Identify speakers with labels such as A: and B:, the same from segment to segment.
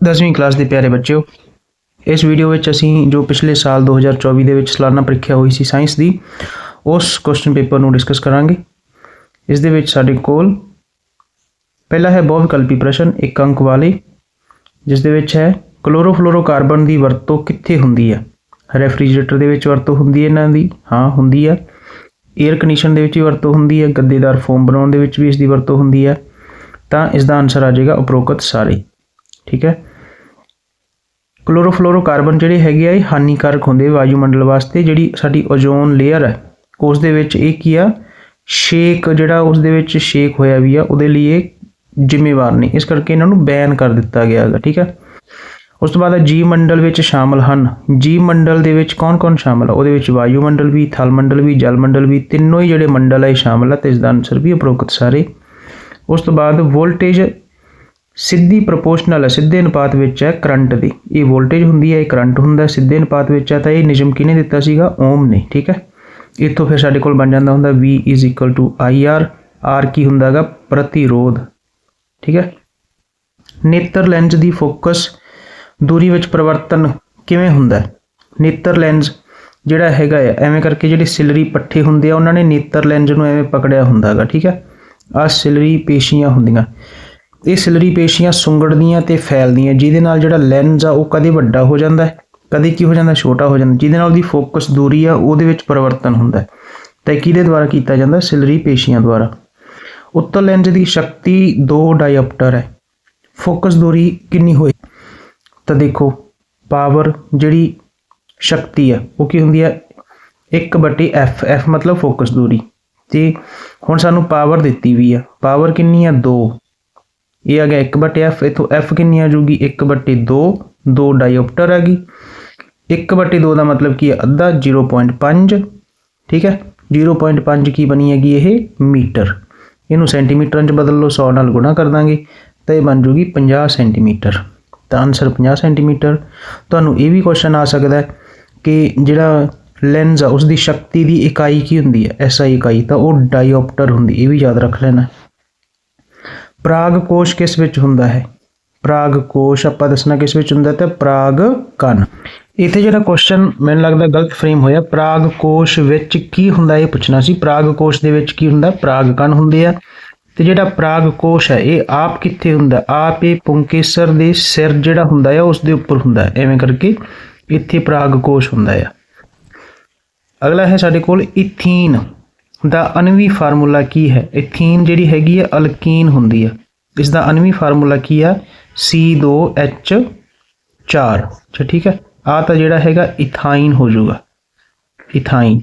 A: 10ਵੀਂ ਕਲਾਸ ਦੇ ਪਿਆਰੇ ਬੱਚਿਓ, ਇਸ ਵੀਡੀਓ ਵਿੱਚ ਅਸੀਂ ਜੋ ਪਿਛਲੇ ਸਾਲ 2024 ਦੇ ਵਿੱਚ ਸਾਲਾਨਾ ਪ੍ਰੀਖਿਆ ਹੋਈ ਸੀ ਸਾਇੰਸ ਦੀ, ਉਸ ਕੁਐਸਚਨ ਪੇਪਰ ਨੂੰ ਡਿਸਕਸ ਕਰਾਂਗੇ। ਇਸ ਦੇ ਵਿੱਚ ਸਾਡੇ ਕੋਲ ਪਹਿਲਾ ਹੈ ਬਹੁ ਵਿਕਲਪੀ ਪ੍ਰਸ਼ਨ, ਇੱਕ ਅੰਕ ਵਾਲੇ, ਜਿਸ ਦੇ ਵਿੱਚ ਹੈ, ਕਲੋਰੋਫਲੋਰੋਕਾਰਬਨ ਦੀ ਵਰਤੋਂ ਕਿੱਥੇ ਹੁੰਦੀ ਹੈ ਰੈਫਰੀਜਰੇਟਰ ਦੇ ਵਿੱਚ ਵਰਤੋਂ ਹੁੰਦੀ ਹੈ ਇਹਨਾਂ ਦੀ? ਹਾਂ, ਹੁੰਦੀ ਹੈ 에ਅਰ ਕੰਡੀਸ਼ਨ ਦੇ ਵਿੱਚ ਵੀ ਵਰਤੋਂ ਹੁੰਦੀ ਹੈ ਗੱਦੇਦਾਰ ਫੋਮ ਬਣਾਉਣ ਦੇ ਵਿੱਚ ਵੀ ਇਸ ਦੀ ਵਰਤੋਂ ਹੁੰਦੀ ਹੈ ਤਾਂ ਇਸ ਦਾ ਆਨਸਰ ਆ ਜਾਏਗਾ ਉਪਰੋਕਤ ਸਾਰੇ। ਠੀਕ ਹੈ? ਕਲੋਰੋਫਲੋਰੋਕਾਰਬਨ ਜਿਹੜੇ ਹੈਗੇ ਆ, ਇਹ ਹਾਨੀਕਾਰਕ ਹੁੰਦੇ ਵਾਯੂਮੰਡਲ ਵਾਸਤੇ, ਜਿਹੜੀ ਸਾਡੀ ਓਜ਼ੋਨ ਲੇਅਰ ਹੈ। ਉਸ ਦੇ ਵਿੱਚ ਇਹ ਕੀ ਆ? ਸ਼ੇਕ ਜਿਹੜਾ ਉਸ ਦੇ ਵਿੱਚ ਸ਼ੇਕ ਹੋਇਆ ਵੀ ਆ, ਉਹਦੇ ਲਈ ਇਹ ਜ਼ਿੰਮੇਵਾਰ ਨਹੀਂ ਇਸ ਕਰਕੇ ਇਹਨਾਂ ਨੂੰ ਬੈਨ ਕਰ ਦਿੱਤਾ ਗਿਆ ਹੈਗਾ, ਠੀਕ ਹੈ ਉਸ ਤੋਂ ਬਾਅਦ ਜੀ ਮੰਡਲ ਵਿੱਚ ਸ਼ਾਮਲ ਹਨ। ਜੀ ਮੰਡਲ ਦੇ ਵਿੱਚ ਕੌਣ-ਕੌਣ ਸ਼ਾਮਲ ਆ? ਉਹਦੇ ਵਿੱਚ ਵਾਯੂਮੰਡਲ ਵੀ ਥਲ ਮੰਡਲ ਵੀ ਜਲ ਮੰਡਲ ਵੀ, ਤਿੰਨੋਂ ਹੀ ਜਿਹੜੇ ਮੰਡਲ ਆ, ਇਹ ਸ਼ਾਮਲ ਆ, ਤੇ ਇਸ ਦਾ ਆਨਸਰ ਵੀ ਉਪਰੋਕਤ ਸਾਰੇ। ਉਸ ਤੋਂ ਬਾਅਦ ਵੋਲਟੇਜ ਸਿੱਧੀ ਪ੍ਰੋਪੋਰਸ਼ਨਲ ਹੈ ਸਿੱਧੇ ਅਨੁਪਾਤ ਵਿੱਚ ਹੈ ਕਰੰਟ ਦੀ। ਇਹ ਵੋਲਟੇਜ ਹੁੰਦੀ ਹੈ, ਇਹ ਕਰੰਟ ਹੁੰਦਾ ਸਿੱਧੇ ਅਨੁਪਾਤ ਵਿੱਚ ਹੈ ਤਾਂ ਇਹ ਨਿਯਮ ਕਿਹਨੇ ਦਿੱਤਾ ਸੀਗਾ? ਓਮ ਨੇ, ਠੀਕ ਹੈ? ਇੱਥੋਂ ਫਿਰ ਸਾਡੇ ਕੋਲ ਬਣ ਜਾਂਦਾ ਹੁੰਦਾ V IR R ਕੀ ਹੁੰਦਾ ਹੈਗਾ? ਪ੍ਰਤੀਰੋਧ, ਠੀਕ ਹੈ? ਨੇਤਰ ਲੈਂਜ ਦੀ ਫੋਕਸ ਦੂਰੀ ਵਿੱਚ ਪਰਿਵਰਤਨ ਕਿਵੇਂ ਹੁੰਦਾ ਨੇਤਰ ਲੈਂਜ ਜਿਹੜਾ ਹੈਗਾ ਹੈ, ਐਵੇਂ ਕਰਕੇ ਜਿਹੜੇ ਸਿਲਰੀ ਪੱਠੇ ਹੁੰਦੇ ਆ, ਉਹਨਾਂ ਨੇ ਨੇਤਰ ਲੈਂਜ ਨੂੰ ਐਵੇਂ ਪਕੜਿਆ ਹੁੰਦਾ ਹੈਗਾ, ਠੀਕ ਹੈ? ਆ ਸਿਲਰੀ ਪੇਸ਼ੀਆਂ ਹੁੰਦੀਆਂ। ਇਹ ਸਿਲਰੀ ਪੇਸ਼ੀਆਂ ਸੁੰਗੜਦੀਆਂ ਤੇ ਫੈਲਦੀਆਂ ਜਿਹਦੇ ਨਾਲ ਜਿਹੜਾ ਲੈਂਸ ਆ ਉਹ ਕਦੇ ਵੱਡਾ ਹੋ ਜਾਂਦਾ ਹੈ, ਕਦੇ ਕੀ ਹੋ ਜਾਂਦਾ, ਛੋਟਾ ਹੋ ਜਾਂਦਾ, ਜਿਹਦੇ ਨਾਲ ਉਹਦੀ ਫੋਕਸ ਦੂਰੀ ਆ, ਉਹਦੇ ਵਿੱਚ ਪਰਿਵਰਤਨ ਹੁੰਦਾ ਹੈ। ਤਾਂ ਕਿਹਦੇ ਦੁਆਰਾ ਕੀਤਾ ਜਾਂਦਾ? ਸਿਲਰੀ ਪੇਸ਼ੀਆਂ ਦੁਆਰਾ। ਉੱਤਰ ਲੈਂਸ ਦੀ ਸ਼ਕਤੀ 2 ਡਾਇਓਪਟਰ ਹੈ। ਫੋਕਸ ਦੂਰੀ ਕਿੰਨੀ ਹੋਈ ਤਾਂ ਦੇਖੋ ਪਾਵਰ ਜਿਹੜੀ ਸ਼ਕਤੀ ਆ, ਉਹ ਕੀ ਹੁੰਦੀ ਹੈ 1/f f ਮਤਲਬ ਫੋਕਸ ਦੂਰੀ। ਤੇ ਹੁਣ ਸਾਨੂੰ ਪਾਵਰ ਦਿੱਤੀ ਵੀ ਆ। ਪਾਵਰ ਕਿੰਨੀ ਆ? 2 ਇਹ ਆ ਗਿਆ 1/f ਇਥੋਂ f ਕਿੰਨੀ ਆ ਜੂਗੀ 1/2 2 ਡਾਇਓਪਟਰ ਆ ਗਈ 1/2 ਦਾ ਮਤਲਬ ਕੀ ਹੈ? ਅੱਧਾ 0.5 ਠੀਕ ਹੈ? 0.5 ਕੀ ਬਣੀ ਹੈਗੀ ਇਹ? ਮੀਟਰ। ਇਹਨੂੰ ਸੈਂਟੀਮੀਟਰਾਂ 'ਚ ਬਦਲ ਲਓ 100 ਨਾਲ ਗੁਣਾ ਕਰ ਦਾਂਗੇ, ਤਾਂ ਇਹ ਬਣ ਜੂਗੀ 50 ਸੈਂਟੀਮੀਟਰ। ਤਾਂ ਆਨਸਰ 50 ਸੈਂਟੀਮੀਟਰ। ਤੁਹਾਨੂੰ ਇਹ ਵੀ ਕੁਐਸਚਨ ਆ ਸਕਦਾ ਹੈ ਕਿ ਜਿਹੜਾ ਲੈਂਸ ਆ ਉਸ ਦੀ ਸ਼ਕਤੀ ਦੀ ਇਕਾਈ ਕੀ ਹੁੰਦੀ ਹੈ? ਐਸਆਈ ਇਕਾਈ, ਤਾਂ ਉਹ ਡਾਇਓਪਟਰ ਹੁੰਦੀ ਇਹ ਵੀ ਯਾਦ ਰੱਖ ਲੈਣਾ। ਪ੍ਰਾਗ ਕੋਸ਼ ਕਿਸ ਵਿੱਚ ਹੁੰਦਾ ਹੈ? ਪ੍ਰਾਗ ਕੋਸ਼ ਆਪਾਂ ਦੱਸਣਾ ਕਿਸ ਵਿੱਚ ਹੁੰਦਾ ਹੈ ਤੇ ਪ੍ਰਾਗ ਕਣ। ਇੱਥੇ ਜਿਹੜਾ ਕੁਐਸਚਨ ਮੈਨੂੰ ਲੱਗਦਾ ਗਲਤ ਫਰੇਮ ਹੋਇਆ, ਪ੍ਰਾਗ ਕੋਸ਼ ਵਿੱਚ ਕੀ ਹੁੰਦਾ ਇਹ ਪੁੱਛਣਾ ਸੀ। ਪ੍ਰਾਗ ਕੋਸ਼ ਦੇ ਵਿੱਚ ਕੀ ਹੁੰਦਾ? ਪ੍ਰਾਗ ਕਣ ਹੁੰਦੇ ਆ। ਤੇ ਜਿਹੜਾ ਪ੍ਰਾਗ ਕੋਸ਼ ਹੈ, ਇਹ ਆਪ ਕਿੱਥੇ ਹੁੰਦਾ? ਆਪ ਇਹ ਪੁੰਕੇਸਰ ਦੇ ਸਿਰ ਜਿਹੜਾ ਹੁੰਦਾ ਹੈ, ਉਸ ਦੇ ਉੱਪਰ ਹੁੰਦਾ ਹੈ। ਐਵੇਂ ਕਰਕੇ ਇੱਥੇ ਪ੍ਰਾਗ ਕੋਸ਼ ਹੁੰਦਾ ਆ। ਅਗਲਾ ਹੈ ਸਾਡੇ ਕੋਲ ਇਥੀਨ ਦਾ ਅਣਵੀ ਫਾਰਮੂਲਾ ਕੀ ਹੈ? ਇਥੀਨ ਜਿਹੜੀ ਹੈਗੀ ਹੈ, ਅਲਕੀਨ ਹੁੰਦੀ ਹੈ। ਇਸ ਦਾ ਅਣਵੀ ਫਾਰਮੂਲਾ ਕੀ ਹੈ C2H4 ਅੱਛਾ, ਠੀਕ ਹੈ। ਆ ਤਾਂ ਜਿਹੜਾ ਹੈਗਾ, ਇਥਾਈਨ ਹੋ ਜਾਊਗਾ। ਇਥਾਈਨ।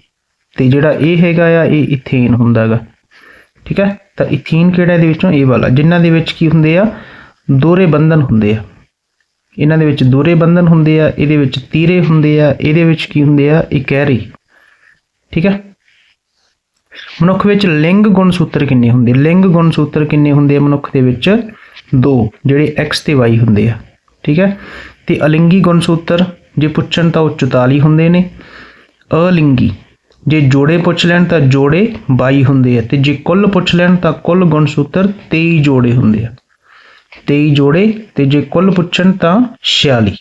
A: ਤੇ ਜਿਹੜਾ ਇਹ ਹੈਗਾ ਆ, ਇਹ ਇਥੇਨ ਹੁੰਦਾ ਹੈਗਾ। ਠੀਕ ਹੈ? ਤਾਂ ਇਥੀਨ ਕਿਹੜਾ ਇਹਦੇ ਵਿੱਚੋਂ? ਇਹ ਵਾਲਾ। ਜਿਨ੍ਹਾਂ ਦੇ ਵਿੱਚ ਕੀ ਹੁੰਦੇ ਆ? ਦੋਹਰੇ ਬੰਧਨ ਹੁੰਦੇ ਆ। ਇਹਨਾਂ ਦੇ ਵਿੱਚ ਦੋਹਰੇ ਬੰਧਨ ਹੁੰਦੇ ਆ, ਇਹਦੇ ਵਿੱਚ ਤੀਰੇ ਹੁੰਦੇ ਆ, ਇਹਦੇ ਵਿੱਚ ਕੀ ਹੁੰਦੇ ਆ? ਇਕਹਿਰੀ ਠੀਕ ਹੈ? ਮਨੁੱਖ ਵਿੱਚ ਲਿੰਗ ਗੁਣ ਸੂਤਰ ਕਿੰਨੇ ਹੁੰਦੇ? ਲਿੰਗ ਗੁਣ ਸੂਤਰ ਕਿੰਨੇ ਹੁੰਦੇ ਆ ਮਨੁੱਖ ਦੇ ਵਿੱਚ? ਦੋ, ਜਿਹੜੇ x ਤੇ y ਹੁੰਦੇ ਆ। ਠੀਕ ਹੈ? ਤੇ ਅਲਿੰਗੀ ਗੁਣ ਸੂਤਰ, ਜੇ ਪੁੱਛਣ ਤਾਂ ਉਹ 44 ਹੁੰਦੇ ਨੇ। ਅਲਿੰਗੀ, ਜੇ ਜੋੜੇ ਪੁੱਛ ਲੈਣ ਤਾਂ ਜੋੜੇ 22 ਹੁੰਦੇ ਆ। ਤੇ ਜੇ ਕੁੱਲ ਪੁੱਛ ਲੈਣ ਤਾਂ ਕੁੱਲ ਗੁਣ ਸੂਤਰ 23 ਜੋੜੇ ਹੁੰਦੇ ਆ। 23 ਜੋੜੇ, ਤੇ ਜੇ ਕੁੱਲ ਪੁੱਛਣ ਤਾਂ 46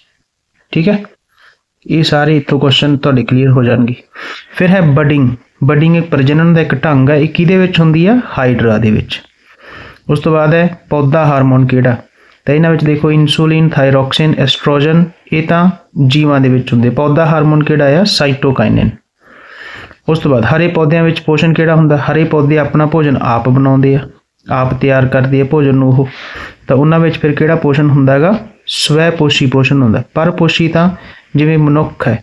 A: ਠੀਕ ਹੈ? ਇਹ ਸਾਰੇ ਇਤੋਂ ਕੁਐਸਚਨ ਤੁਹਾਡੇ ਕਲੀਅਰ ਹੋ ਜਾਣਗੇ। ਫਿਰ ਹੈ ਬਡਿੰਗ ਬਡਿੰਗ ਇੱਕ ਪ੍ਰਜਨਨ ਦਾ ਇੱਕ ਢੰਗ ਹੈ, ਇਹ ਕਿਹਦੇ ਵਿੱਚ ਹੁੰਦੀ ਆ? ਹਾਈਡਰਾ ਦੇ ਵਿੱਚ। ਉਸ ਤੋਂ ਬਾਅਦ ਹੈ, ਪੌਦਾ ਹਾਰਮੋਨ ਕਿਹੜਾ? ਤਾਂ ਇਹਨਾਂ ਵਿੱਚ ਦੇਖੋ ਇਨਸੂਲਿਨ ਥਾਇਰੋਕਸਿਨ ਐਸਟ੍ਰੋਜਨ ਇਹ ਤਾਂ ਜੀਵਾਂ ਦੇ ਵਿੱਚ ਹੁੰਦੇ। ਪੌਦਾ ਹਾਰਮੋਨ ਕਿਹੜਾ ਆ? ਸਾਈਟੋਕਾਈਨਿਨ ਉਸ ਤੋਂ ਬਾਅਦ ਹਰੇ ਪੌਦਿਆਂ ਵਿੱਚ ਪੋਸ਼ਣ ਕਿਹੜਾ ਹੁੰਦਾ? ਹਰੇ ਪੌਦੇ ਆਪਣਾ ਭੋਜਨ ਆਪ ਬਣਾਉਂਦੇ ਆ, ਆਪ ਤਿਆਰ ਕਰਦੇ ਆ ਭੋਜਨ ਨੂੰ ਉਹ। ਤਾਂ ਉਹਨਾਂ ਵਿੱਚ ਫਿਰ ਕਿਹੜਾ ਪੋਸ਼ਣ ਹੁੰਦਾ ਹੈਗਾ? ਸਵੈ ਪੋਸ਼ੀ ਪੋਸ਼ਣ ਹੁੰਦਾ। ਪਰ ਪੋਸ਼ੀ ਤਾਂ ਜਿਵੇਂ ਮਨੁੱਖ ਹੈ,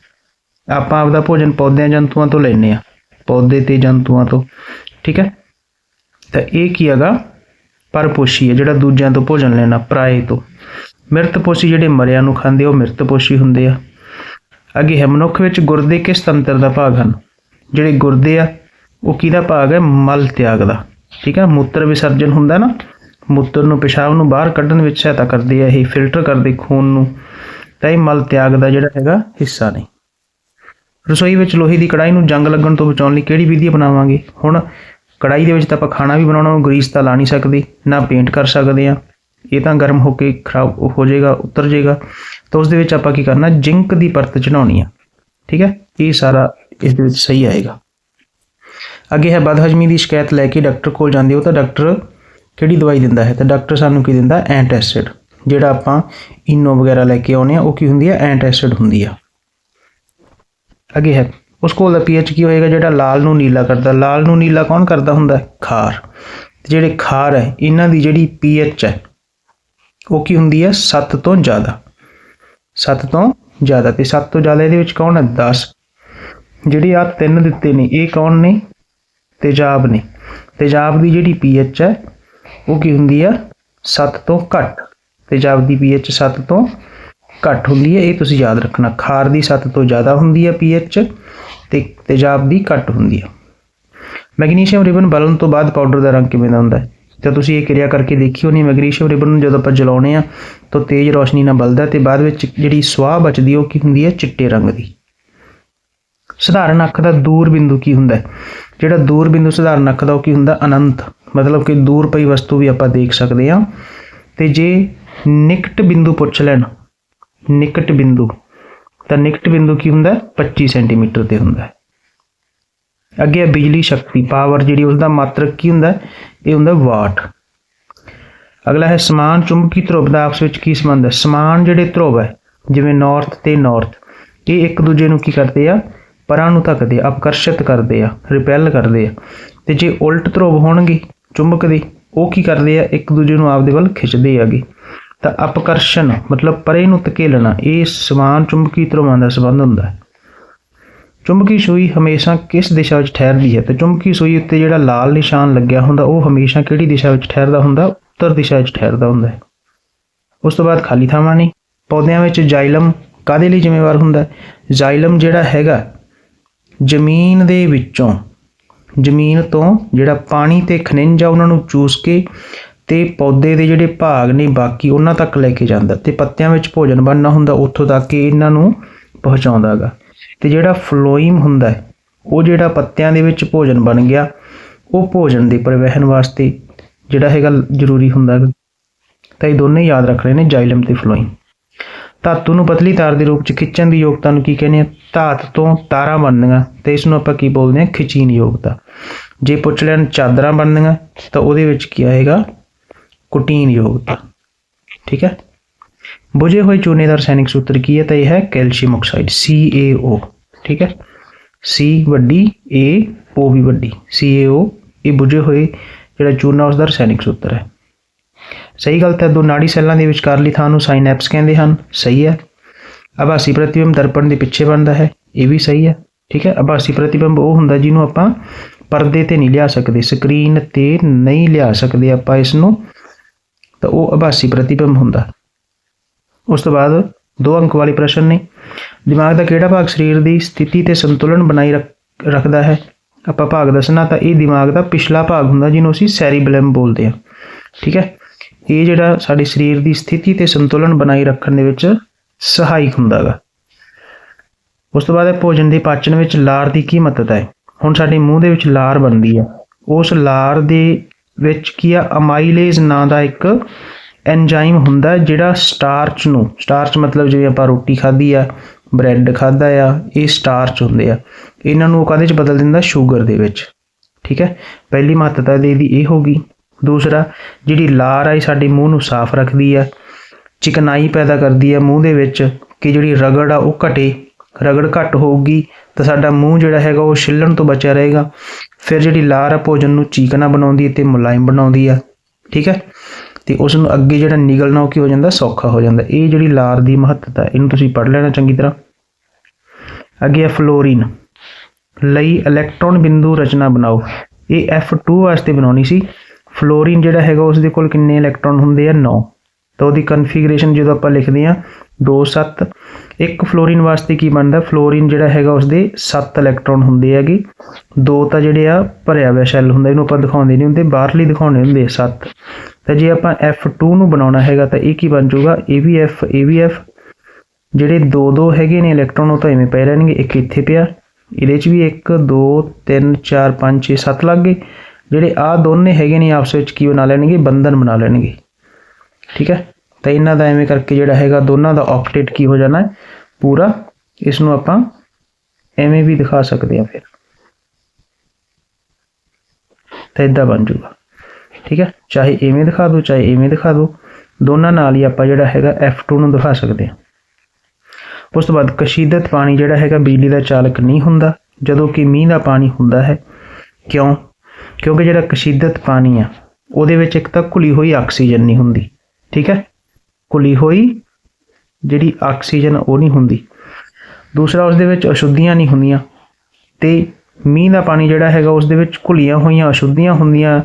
A: ਆਪਾਂ ਆਪਦਾ ਭੋਜਨ ਪੌਦਿਆਂ, ਜੰਤੂਆਂ ਤੋਂ ਲੈਨੇ ਆ। ਪੌਦੇ ਤੇ ਜੰਤੂਆਂ ਤੋਂ, ਠੀਕ ਹੈ? ਤਾਂ ਇਹ ਕੀ ਹੈਗਾ? ਪਰਪੋਸ਼ੀ ਹੈ, ਜਿਹੜਾ ਦੂਜਿਆਂ ਤੋਂ ਭੋਜਨ ਲੈਣਾ, ਪਰਾਏ ਤੋਂ। ਮਿਰਤਪੋਸ਼ੀ ਜਿਹੜੇ ਮਰਿਆਂ ਨੂੰ ਖਾਂਦੇ ਉਹ ਮਿਰਤਪੋਸ਼ੀ ਹੁੰਦੇ ਆ। ਅੱਗੇ ਹੈ, ਮਨੁੱਖ ਵਿੱਚ ਗੁਰਦੇ ਕਿਸ ਤੰਤਰ ਦਾ ਭਾਗ ਹਨ? ਜਿਹੜੇ ਗੁਰਦੇ ਆ, ਉਹ ਕਿਹਦਾ ਭਾਗ ਹੈ? ਮਲ ਤਿਆਗ ਦਾ। ਠੀਕ ਹੈ? ਮੂਤਰ ਵਿਸਰਜਨ ਹੁੰਦਾ ਨਾ, ਮੂਤਰ ਨੂੰ ਪਿਸ਼ਾਬ ਨੂੰ ਬਾਹਰ ਕੱਢਣ ਵਿੱਚ ਸਹਾਇਤਾ ਕਰਦੇ ਆ, ਇਹ ਫਿਲਟਰ ਕਰਦੇ ਖੂਨ ਨੂੰ। ਤਾਂ ਇਹ ਮਲ ਤਿਆਗ ਦਾ ਜਿਹੜਾ ਹੈਗਾ, ਹਿੱਸਾ ਨਹੀਂ ਰਸੋਈ ਵਿੱਚ ਲੋਹੇ ਦੀ ਕੜਾਈ ਨੂੰ ਜੰਗ ਲੱਗਣ ਤੋਂ ਬਚਾਉਣ ਲਈ ਕਿਹੜੀ ਵਿਧੀ ਅਪਣਾਵਾਂਗੇ? ਹੁਣ ਕੜਾਈ ਦੇ ਵਿੱਚ ਤਾਂ ਆਪਾਂ ਖਾਣਾ ਵੀ ਬਣਾਉਣਾ, ਉਹ ਗਰੀਸ ਤਾਂ ਲਾ ਨਹੀਂ ਸਕਦੇ, ਨਾ ਪੇਂਟ ਕਰ ਸਕਦੇ ਆ ਇਹ ਤਾਂ ਗਰਮ ਹੋ ਕੇ ਖਰਾਬ ਹੋ ਜਾਏਗਾ, ਉਤਰ ਜਾਏਗਾ। ਤਾਂ ਉਸ ਦੇ ਵਿੱਚ ਆਪਾਂ ਕੀ ਕਰਨਾ, ਜ਼ਿੰਕ ਦੀ ਪਰਤ ਚੜਾਉਣੀ ਆ। ਠੀਕ ਹੈ? ਇਹ ਸਾਰਾ ਇਸ ਦੇ ਵਿੱਚ ਸਹੀ ਆਏਗਾ। ਅੱਗੇ ਹੈ ਬਦਹਜਮੀ ਦੀ ਸ਼ਿਕਾਇਤ ਲੈ ਕੇ ਡਾਕਟਰ ਕੋਲ ਜਾਂਦੇ ਹੋ ਤਾਂ ਡਾਕਟਰ ਕਿਹੜੀ ਦਵਾਈ ਦਿੰਦਾ ਹੈ? ਤਾਂ ਡਾਕਟਰ ਸਾਨੂੰ ਕੀ ਦਿੰਦਾ? ਐਂਟੈਸਿਡ ਜਿਹੜਾ ਆਪਾਂ ਇਨੋ ਵਗੈਰਾ ਲੈ ਕੇ ਆਉਨੇ ਆ ਉਹ ਕੀ ਹੁੰਦੀ ਹੈ? ਐਂਟੈਸਿਡ ਹੁੰਦੀ ਆ। ਅੱਗੇ ਹੈ। ਉਸ ਕੋਲ ਦਾ ਪੀਐਚ ਕੀ ਹੋਏਗਾ? ਜਿਹੜਾ ਲਾਲ ਨੂੰ ਨੀਲਾ ਕਰਦਾ। ਲਾਲ ਨੂੰ ਨੀਲਾ ਕੌਣ ਕਰਦਾ ਹੁੰਦਾ? ਖਾਰ। ਜਿਹੜੇ ਖਾਰ ਹੈ, ਇਹਨਾਂ ਦੀ ਜਿਹੜੀ ਪੀਐਚ ਹੈ, ਉਹ ਕੀ ਹੁੰਦੀ ਹੈ? 7 ਤੋਂ ਜ਼ਿਆਦਾ। 7 ਤੋਂ ਜ਼ਿਆਦਾ। ਤੇ 7 ਤੋਂ ਜ਼ਿਆਦਾ ਇਹਦੇ ਵਿੱਚ ਕੌਣ ਹੈ? 10 ਜਿਹੜੇ ਆ ਤਿੰਨ ਦਿੱਤੇ ਨੇ, ਇਹ ਕੌਣ ਨੇ? ਤੇਜ਼ਾਬ ਨੇ। ਤੇਜ਼ਾਬ ਦੀ ਜਿਹੜੀ ਪੀਐਚ ਹੈ, ਉਹ ਕੀ ਹੁੰਦੀ ਆ 7 ਤੋਂ ਘੱਟ। ਤੇਜ਼ਾਬ ਦੀ ਪੀਐਚ 7 ਤੋਂ ਘੱਟ ਹੁੰਦੀ ਹੈ, ਇਹ ਤੁਸੀਂ ਯਾਦ ਰੱਖਣਾ। ਖਾਰ ਦੀ 7 ਤੋਂ ਜ਼ਿਆਦਾ ਹੁੰਦੀ ਹੈ ਪੀਐਚ ਤੇ ਤੇਜ਼ਾਬ ਦੀ ਘੱਟ ਹੁੰਦੀ ਹੈ। ਮੈਗਨੀਸ਼ੀਅਮ ਰਿਬਨ ਬਲਨ ਤੋਂ ਬਾਅਦ ਪਾਊਡਰ ਦਾ ਰੰਗ ਕਿਵੇਂ ਦਾ ਹੁੰਦਾ ਹੈ? ਤਾਂ ਤੁਸੀਂ ਇਹ ਕਿਰਿਆ ਕਰਕੇ ਦੇਖੀ ਹੋਣੀ ਮੈਗਨੀਸ਼ੀਅਮ ਰਿਬਨ ਨੂੰ ਜਦੋਂ ਆਪਾਂ ਜਲਾਉਣੇ ਆ, ਤਾਂ ਤੇਜ਼ ਰੋਸ਼ਨੀ ਨਾਲ ਬਲਦਾ ਤੇ ਬਾਅਦ ਵਿੱਚ ਜਿਹੜੀ ਸਵਾਹ ਬਚਦੀ ਉਹ ਕੀ ਹੁੰਦੀ ਹੈ? ਚਿੱਟੇ ਰੰਗ ਦੀ। ਸਧਾਰਨ ਅੱਖ ਦਾ ਦੂਰ ਬਿੰਦੂ ਕੀ ਹੁੰਦਾ ਹੈ? ਜਿਹੜਾ ਦੂਰ ਬਿੰਦੂ ਸਧਾਰਨ ਅੱਖ ਦਾ, ਉਹ ਕੀ ਹੁੰਦਾ? ਅਨੰਤ। ਮਤਲਬ ਕਿ ਦੂਰ ਪਈ ਵਸਤੂ ਵੀ ਆਪਾਂ ਦੇਖ ਸਕਦੇ ਹਾਂ। ਤੇ ਜੇ ਨਿਕਟ ਬਿੰਦੂ ਪੁੱਛ ਲੈਣ ਨਿਕਟ ਬਿੰਦੂ। ਤਾਂ ਨਿਕਟ ਬਿੰਦੂ ਕੀ ਹੁੰਦਾ? ਹੈ? 25 ਸੈਂਟੀਮੀਟਰ ਤੇ ਹੁੰਦਾ। ਅੱਗੇ ਹੈ ਬਿਜਲੀ ਸ਼ਕਤੀ ਪਾਵਰ ਜਿਹੜੀ ਉਸ ਦਾ ਮਾਤਰਕ ਕੀ ਹੁੰਦਾ? ਇਹ ਹੁੰਦਾ ਵਾਟ ਅਗਲਾ ਹੈ ਸਮਾਨ, ਚੁੰਬਕੀ ਧਰੁਵ ਦਾ ਆਪਸ ਵਿੱਚ ਕੀ ਸੰਬੰਧ ਹੈ? ਸਮਾਨ ਜਿਹੜੇ ਧਰੁਵ ਹੈ, ਜਿਵੇਂ ਨਾਰਥ ਤੇ ਨਾਰਥ ਇਹ ਇੱਕ ਦੂਜੇ ਨੂੰ ਕੀ ਕਰਦੇ ਆ? ਪਰਾਂ ਨੂੰ ਧੱਕਦੇ ਆ, ਆਕਰਸ਼ਿਤ ਕਰਦੇ ਆ ਰਿਪੈਲ ਕਰਦੇ ਆ। ਤੇ ਜੇ ਉਲਟ ਧਰੁਵ ਹੋਣਗੇ ਚੁੰਬਕ ਦੇ, ਉਹ ਕੀ ਕਰਦੇ ਆ? ਇੱਕ ਦੂਜੇ ਨੂੰ ਆਪਦੇ ਵੱਲ ਖਿੱਚਦੇ ਆਗੇ ਤਾਂ ਅਪਕਰਸ਼ਨ, ਮਤਲਬ ਪਰੇ ਨੂੰ ਧਕੇਲਣਾ, ਇਹ ਸਮਾਨ ਚੁੰਬਕੀ ਧਰੁਵਾਂ ਦਾ ਸੰਬੰਧ ਹੁੰਦਾ ਹੈ। ਚੁੰਬਕੀ ਸੂਈ ਹਮੇਸ਼ਾ ਕਿਸ ਦਿਸ਼ਾ ਵਿੱਚ ਠਹਿਰਦੀ ਹੈ? ਤੇ ਚੁੰਬਕੀ ਸੂਈ ਉੱਤੇ ਜਿਹੜਾ ਲਾਲ ਨਿਸ਼ਾਨ ਲੱਗਿਆ ਹੁੰਦਾ, ਉਹ ਹਮੇਸ਼ਾ ਕਿਹੜੀ ਦਿਸ਼ਾ ਵਿੱਚ ਠਹਿਰਦਾ ਹੁੰਦਾ? ਉੱਤਰ ਦਿਸ਼ਾ ਵਿੱਚ ਠਹਿਰਦਾ ਹੁੰਦਾ ਹੈ। ਉਸ ਤੋਂ ਬਾਅਦ ਖਾਲੀ ਥਾਵਾਂ ਨੇ। ਪੌਦਿਆਂ ਵਿੱਚ ਜਾਇਲਮ ਕਾਦੇ ਲਈ ਜ਼ਿੰਮੇਵਾਰ ਹੁੰਦਾ ਜਾਇਲਮ ਜਿਹੜਾ ਹੈਗਾ, ਜ਼ਮੀਨ ਦੇ ਵਿੱਚੋਂ, ਜ਼ਮੀਨ ਤੋਂ ਜਿਹੜਾ ਪਾਣੀ ਤੇ ਖਣਿਜ ਆ, ਉਹਨਾਂ ਨੂੰ ਚੂਸ ਕੇ ਤੇ ਪੌਦੇ ਦੇ ਜਿਹੜੇ ਭਾਗ ਨੇ ਬਾਕੀ ਉਹਨਾਂ ਤੱਕ ਲੈ ਕੇ ਜਾਂਦਾ ਤੇ ਪੱਤਿਆਂ ਵਿੱਚ ਭੋਜਨ ਬਣਨਾ ਹੁੰਦਾ ਉੱਥੋਂ ਤੱਕ ਕਿ ਇਹਨਾਂ ਨੂੰ ਪਹੁੰਚਾਉਂਦਾਗਾ। ਤੇ ਜਿਹੜਾ ਫਲੋਇਮ ਹੁੰਦਾ ਉਹ ਜਿਹੜਾ ਪੱਤਿਆਂ ਦੇ ਵਿੱਚ ਭੋਜਨ ਬਣ ਗਿਆ, ਉਹ ਭੋਜਨ ਦੇ ਪਰਿਵਹਨ ਵਾਸਤੇ ਜਿਹੜਾ ਹੈਗਾ ਜ਼ਰੂਰੀ ਹੁੰਦਾ ਤਾਂ ਇਹ ਦੋਨੇ ਯਾਦ ਰੱਖ ਰਹੇ ਨੇ ਜਾਈਲਮ ਤੇ ਫਲੋਇਮ। ਧਾਤੂ ਨੂੰ ਪਤਲੀ ਤਾਰ ਦੇ ਰੂਪ ਚ ਖਿੱਚਣ ਦੀ ਯੋਗਤਾ ਨੂੰ ਕੀ ਕਹਿੰਦੇ ਆ? ਧਾਤ ਤੋਂ ਤਾਰਾਂ ਬਣਦੀਆਂ ਤੇ ਇਸ ਨੂੰ ਆਪਾਂ ਕੀ ਬੋਲਦੇ ਆ? ਖਿਚੀਨ ਯੋਗਤਾ। ਜੇ ਪੁੱਛ ਲੈਣ ਚਾਦਰਾਂ ਬਣਦੀਆਂ ਤਾਂ ਉਹਦੇ ਵਿੱਚ ਕੀ ਆਏਗਾ? ਕੁਟੀਨ ਯੋਗਤਾ ਠੀਕ ਹੈ? ਬੁਝੇ ਹੋਏ ਚੂਨੇ ਦਾ ਰਸਾਇਣਿਕ ਸੂਤਰ ਕੀ ਹੈ ਤਾਂ ਇਹ ਹੈ ਕੈਲਸ਼ੀਅਮ ਆਕਸਾਈਡ CaO ਠੀਕ ਹੈ? ਸੀ ਵੱਡੀ, ਏ, ਓ ਵੀ ਵੱਡੀ। ਸੀ ਏ ਓ, ਇਹ ਬੁਝੇ ਹੋਏ ਜਿਹੜਾ ਚੂਨਾ ਉਸ ਦਾ ਰਸਾਇਣਿਕ ਸੂਤਰ ਹੈ। ਸਹੀ ਗਲਤ ਹੈ ਦੋ ਨਾੜੀ ਸੈੱਲਾਂ ਦੇ ਵਿਚਕਾਰਲੀ ਥਾਂ ਨੂੰ ਸਾਈਨੈਪਸ ਕਹਿੰਦੇ ਹਨ। ਸਹੀ ਹੈ। ਆਭਾਸੀ ਪ੍ਰਤੀਬਿੰਬ ਦਰਪਣ ਦੇ ਪਿੱਛੇ ਬਣਦਾ ਹੈ। ਇਹ ਵੀ ਸਹੀ ਹੈ। ਠੀਕ ਹੈ? ਆਭਾਸੀ ਪ੍ਰਤੀਬਿੰਬ ਉਹ ਹੁੰਦਾ ਜਿਹਨੂੰ ਆਪਾਂ ਪਰਦੇ ਤੇ ਨਹੀਂ ਲਿਆ ਸਕਦੇ। ਸਕਰੀਨ ਤੇ ਨਹੀਂ ਲਿਆ ਸਕਦੇ ਆਪਾਂ ਇਸ ਨੂੰ। ਤਾਂ ਉਹ ਆਭਾਸੀ ਪ੍ਰਤੀਬਿੰਬ ਹੁੰਦਾ। ਉਸ ਤੋਂ ਬਾਅਦ ਦੋ ਅੰਕ ਵਾਲੇ ਪ੍ਰਸ਼ਨ ਨੇ, ਦਿਮਾਗ ਦਾ ਕਿਹੜਾ ਭਾਗ ਸਰੀਰ ਦੀ ਸਥਿਤੀ ਤੇ ਸੰਤੁਲਨ ਬਣਾਈ ਰੱਖ- ਰੱਖਦਾ ਹੈ? ਆਪਾਂ ਭਾਗ ਦੱਸਣਾ ਤਾਂ ਇਹ ਦਿਮਾਗ ਦਾ ਪਿਛਲਾ ਭਾਗ ਹੁੰਦਾ ਜਿਹਨੂੰ ਅਸੀਂ ਸੈਰੀਬੈਲਮ ਬੋਲਦੇ ਹਾਂ। ਠੀਕ ਹੈ? ਇਹ ਜਿਹੜਾ ਸਾਡੇ ਸਰੀਰ ਦੀ ਸਥਿਤੀ ਤੇ ਸੰਤੁਲਨ ਬਣਾਈ ਰੱਖਣ ਦੇ ਵਿੱਚ ਸਹਾਇਕ ਹੁੰਦਾਗਾ। ਉਸ ਤੋਂ ਬਾਅਦ ਹੈ ਭੋਜਨ ਦੇ ਪਾਚਨ ਵਿੱਚ ਲਾਰ ਦੀ ਕੀ ਮਹੱਤਤਾ ਹੈ? ਹੁਣ ਸਾਡੇ ਮੂੰਹ ਦੇ ਵਿੱਚ ਲਾਰ ਬਣਦੀ ਆ ਉਸ ਲਾਰ ਦੇ ਵਿੱਚ ਕੀ ਆ? ਅਮਾਈਲੇਜ਼ ਨਾਂ ਦਾ ਇੱਕ ਐਂਜ਼ਾਈਮ ਹੁੰਦਾ ਜਿਹੜਾ ਸਟਾਰਚ ਨੂੰ, ਸਟਾਰਚ ਮਤਲਬ ਜਿਵੇਂ ਆਪਾਂ ਰੋਟੀ ਖਾਧੀ ਆ, ਬ੍ਰੈਡ ਖਾਧਾ ਆ, ਇਹ ਸਟਾਰਚ ਹੁੰਦੇ ਆ। ਇਹਨਾਂ ਨੂੰ ਉਹ ਕਾਹਦੇ ਚ ਬਦਲ ਦਿੰਦਾ? ਸ਼ੂਗਰ ਦੇ ਵਿੱਚ। ਠੀਕ ਹੈ? ਪਹਿਲੀ ਮਹੱਤਤਾ ਦੇ ਦੀ ਇਹ ਹੋਗੀ ਦੂਸਰਾ, ਜਿਹੜੀ ਲਾਰ ਆ, ਇਹ ਸਾਡੇ ਮੂੰਹ ਨੂੰ ਸਾਫ਼ ਰੱਖਦੀ ਆ, ਚਿਕਨਾਈ ਪੈਦਾ ਕਰਦੀ ਆ ਮੂੰਹ ਦੇ ਵਿੱਚ ਕਿ ਜਿਹੜੀ ਰਗੜ ਆ, ਉਹ ਘਟੇ। ਰਗੜ ਘੱਟ ਹੋਊਗੀ ਤਾਂ ਸਾਡਾ ਮੂੰਹ ਜਿਹੜਾ ਹੈਗਾ, ਉਹ ਛਿੱਲਣ ਤੋਂ ਬਚਿਆ ਰਹੇਗਾ। ਫਿਰ ਜਿਹੜੀ ਲਾਰ ਆ, ਭੋਜਨ ਨੂੰ ਚੀਕਣਾ ਬਣਾਉਂਦੀ ਹੈ ਤੇ ਮੁਲਾਇਮ ਬਣਾਉਂਦੀ ਆ, ਠੀਕ ਹੈ? ਤੇ ਉਸ ਨੂੰ ਅੱਗੇ ਜਿਹੜਾ ਨਿਗਲਣਾ ਉਹ ਕੀ ਹੋ ਜਾਂਦਾ? ਸੌਖਾ ਹੋ ਜਾਂਦਾ। ਇਹ ਜਿਹੜੀ ਲਾਰ ਦੀ ਮਹੱਤਤਾ, ਇਹਨੂੰ ਤੁਸੀਂ ਪੜ੍ਹ ਲੈਣਾ ਚੰਗੀ ਤਰ੍ਹਾਂ। ਅੱਗੇ ਹੈ ਫਲੋਰੀਨ। ਲਈ ਇਲੈਕਟ੍ਰੋਨ ਬਿੰਦੂ ਰਚਨਾ ਬਣਾਓ। ਇਹ F2 ਵਾਸਤੇ ਬਣਾਉਣੀ ਸੀ। ਫਲੋਰੀਨ ਜਿਹੜਾ ਹੈਗਾ ਉਸ ਦੇ ਕੋਲ ਕਿੰਨੇ ਇਲੈਕਟ੍ਰੋਨ ਹੁੰਦੇ ਆ? 9 ਤਾਂ ਉਹਦੀ ਕਨਫੀਗਰੇਸ਼ਨ ਜਦੋਂ ਆਪਾਂ ਲਿਖਦੇ ਆ 2 7 ਇੱਕ ਫਲੋਰੀਨ ਵਾਸਤੇ ਕੀ ਬਣਦਾ? ਫਲੋਰੀਨ ਜਿਹੜਾ ਹੈਗਾ ਉਸਦੇ 7 ਇਲੈਕਟ੍ਰੋਨ ਹੁੰਦੇ ਹੈਗੇ। ਦੋ ਤਾਂ ਜਿਹੜੇ ਆ ਭਰਿਆ ਹੋਇਆ ਸ਼ੈਲ ਹੁੰਦਾ, ਇਹਨੂੰ ਆਪਾਂ ਦਿਖਾਉਂਦੇ ਨਹੀਂ ਹੁੰਦੇ, ਬਾਹਰਲੀ ਦਿਖਾਉਣੇ ਹੁੰਦੇ 7 ਤਾਂ ਜੇ ਆਪਾਂ F2 ਨੂੰ ਬਣਾਉਣਾ ਹੈਗਾ, ਤਾਂ ਇਹ ਕੀ ਬਣ ਜਾਊਗਾ? ਇਹ ਵੀ F ਇਹ ਵੀ F ਜਿਹੜੇ ਦੋ ਦੋ ਹੈਗੇ ਨੇ ਇਲੈਕਟ੍ਰੋਨ ਉਹ ਤਾਂ ਐਵੇਂ ਪਏ ਰਹਿਣਗੇ, ਇੱਕ ਇੱਥੇ ਪਿਆ। ਇਹਦੇ 'ਚ ਵੀ 1 2 3 4 5 6 7 ਲੱਗ ਗਏ। ਜਿਹੜੇ ਆ ਦੋਨੇ ਹੈਗੇ ਨੇ, ਆਪਸ ਵਿੱਚ ਕੀ ਬਣਾ ਲੈਣਗੇ? ਬੰਧਨ ਬਣਾ ਲੈਣਗੇ। ਠੀਕ ਹੈ? ਤਾਂ ਇਹਨਾਂ ਦਾ ਐਵੇਂ ਕਰਕੇ ਜਿਹੜਾ ਹੈਗਾ ਦੋਨਾਂ ਦਾ ਆਕਟੇਟ ਕੀ ਹੋ ਜਾਣਾ ਪੂਰਾ ਇਸ ਨੂੰ ਆਪਾਂ ਐਵੇਂ ਵੀ ਦਿਖਾ ਸਕਦੇ ਹਾਂ ਫਿਰ। ਤਾਂ ਇਦਾਂ ਬਣ ਜੂਗਾ। ਠੀਕ ਹੈ? ਚਾਹੇ ਐਵੇਂ ਦਿਖਾ ਦਿਓ ਚਾਹੇ ਐਵੇਂ ਦਿਖਾ ਦਿਓ ਦੋਨਾਂ ਨਾਲ ਹੀ ਆਪਾਂ ਜਿਹੜਾ ਹੈਗਾ F2 ਨੂੰ ਦਿਖਾ ਸਕਦੇ ਹਾਂ। ਉਸ ਤੋਂ ਬਾਅਦ ਕਸ਼ੀਦਤ ਪਾਣੀ ਜਿਹੜਾ ਹੈਗਾ ਬਿਜਲੀ ਦਾ ਚਾਲਕ ਨਹੀਂ ਹੁੰਦਾ। ਜਦੋਂ ਕਿ ਮੀਂਹ ਦਾ ਪਾਣੀ ਹੁੰਦਾ ਹੈ। ਕਿਉਂ? ਕਿਉਂਕਿ ਜਿਹੜਾ ਕਸ਼ੀਦਤ ਪਾਣੀ ਆ, ਉਹਦੇ ਵਿੱਚ ਇੱਕ ਤਾਂ ਘੁਲੀ ਹੋਈ ਆਕਸੀਜਨ ਨਹੀਂ ਹੁੰਦੀ। ਠੀਕ ਹੈ? ਘੁਲੀ ਹੋਈ, ਜਿਹੜੀ ਆਕਸੀਜਨ ਉਹ ਨਹੀਂ ਹੁੰਦੀ। ਦੂਸਰਾ ਉਸ ਦੇ ਵਿੱਚ ਅਸ਼ੁੱਧੀਆਂ ਨਹੀਂ ਹੁੰਦੀਆਂ ਤੇ ਮੀਂਹ ਦਾ ਪਾਣੀ ਜਿਹੜਾ ਹੈਗਾ ਉਸ ਦੇ ਵਿੱਚ ਘੁਲੀਆਂ ਹੋਈਆਂ, ਅਸ਼ੁੱਧੀਆਂ ਹੁੰਦੀਆਂ,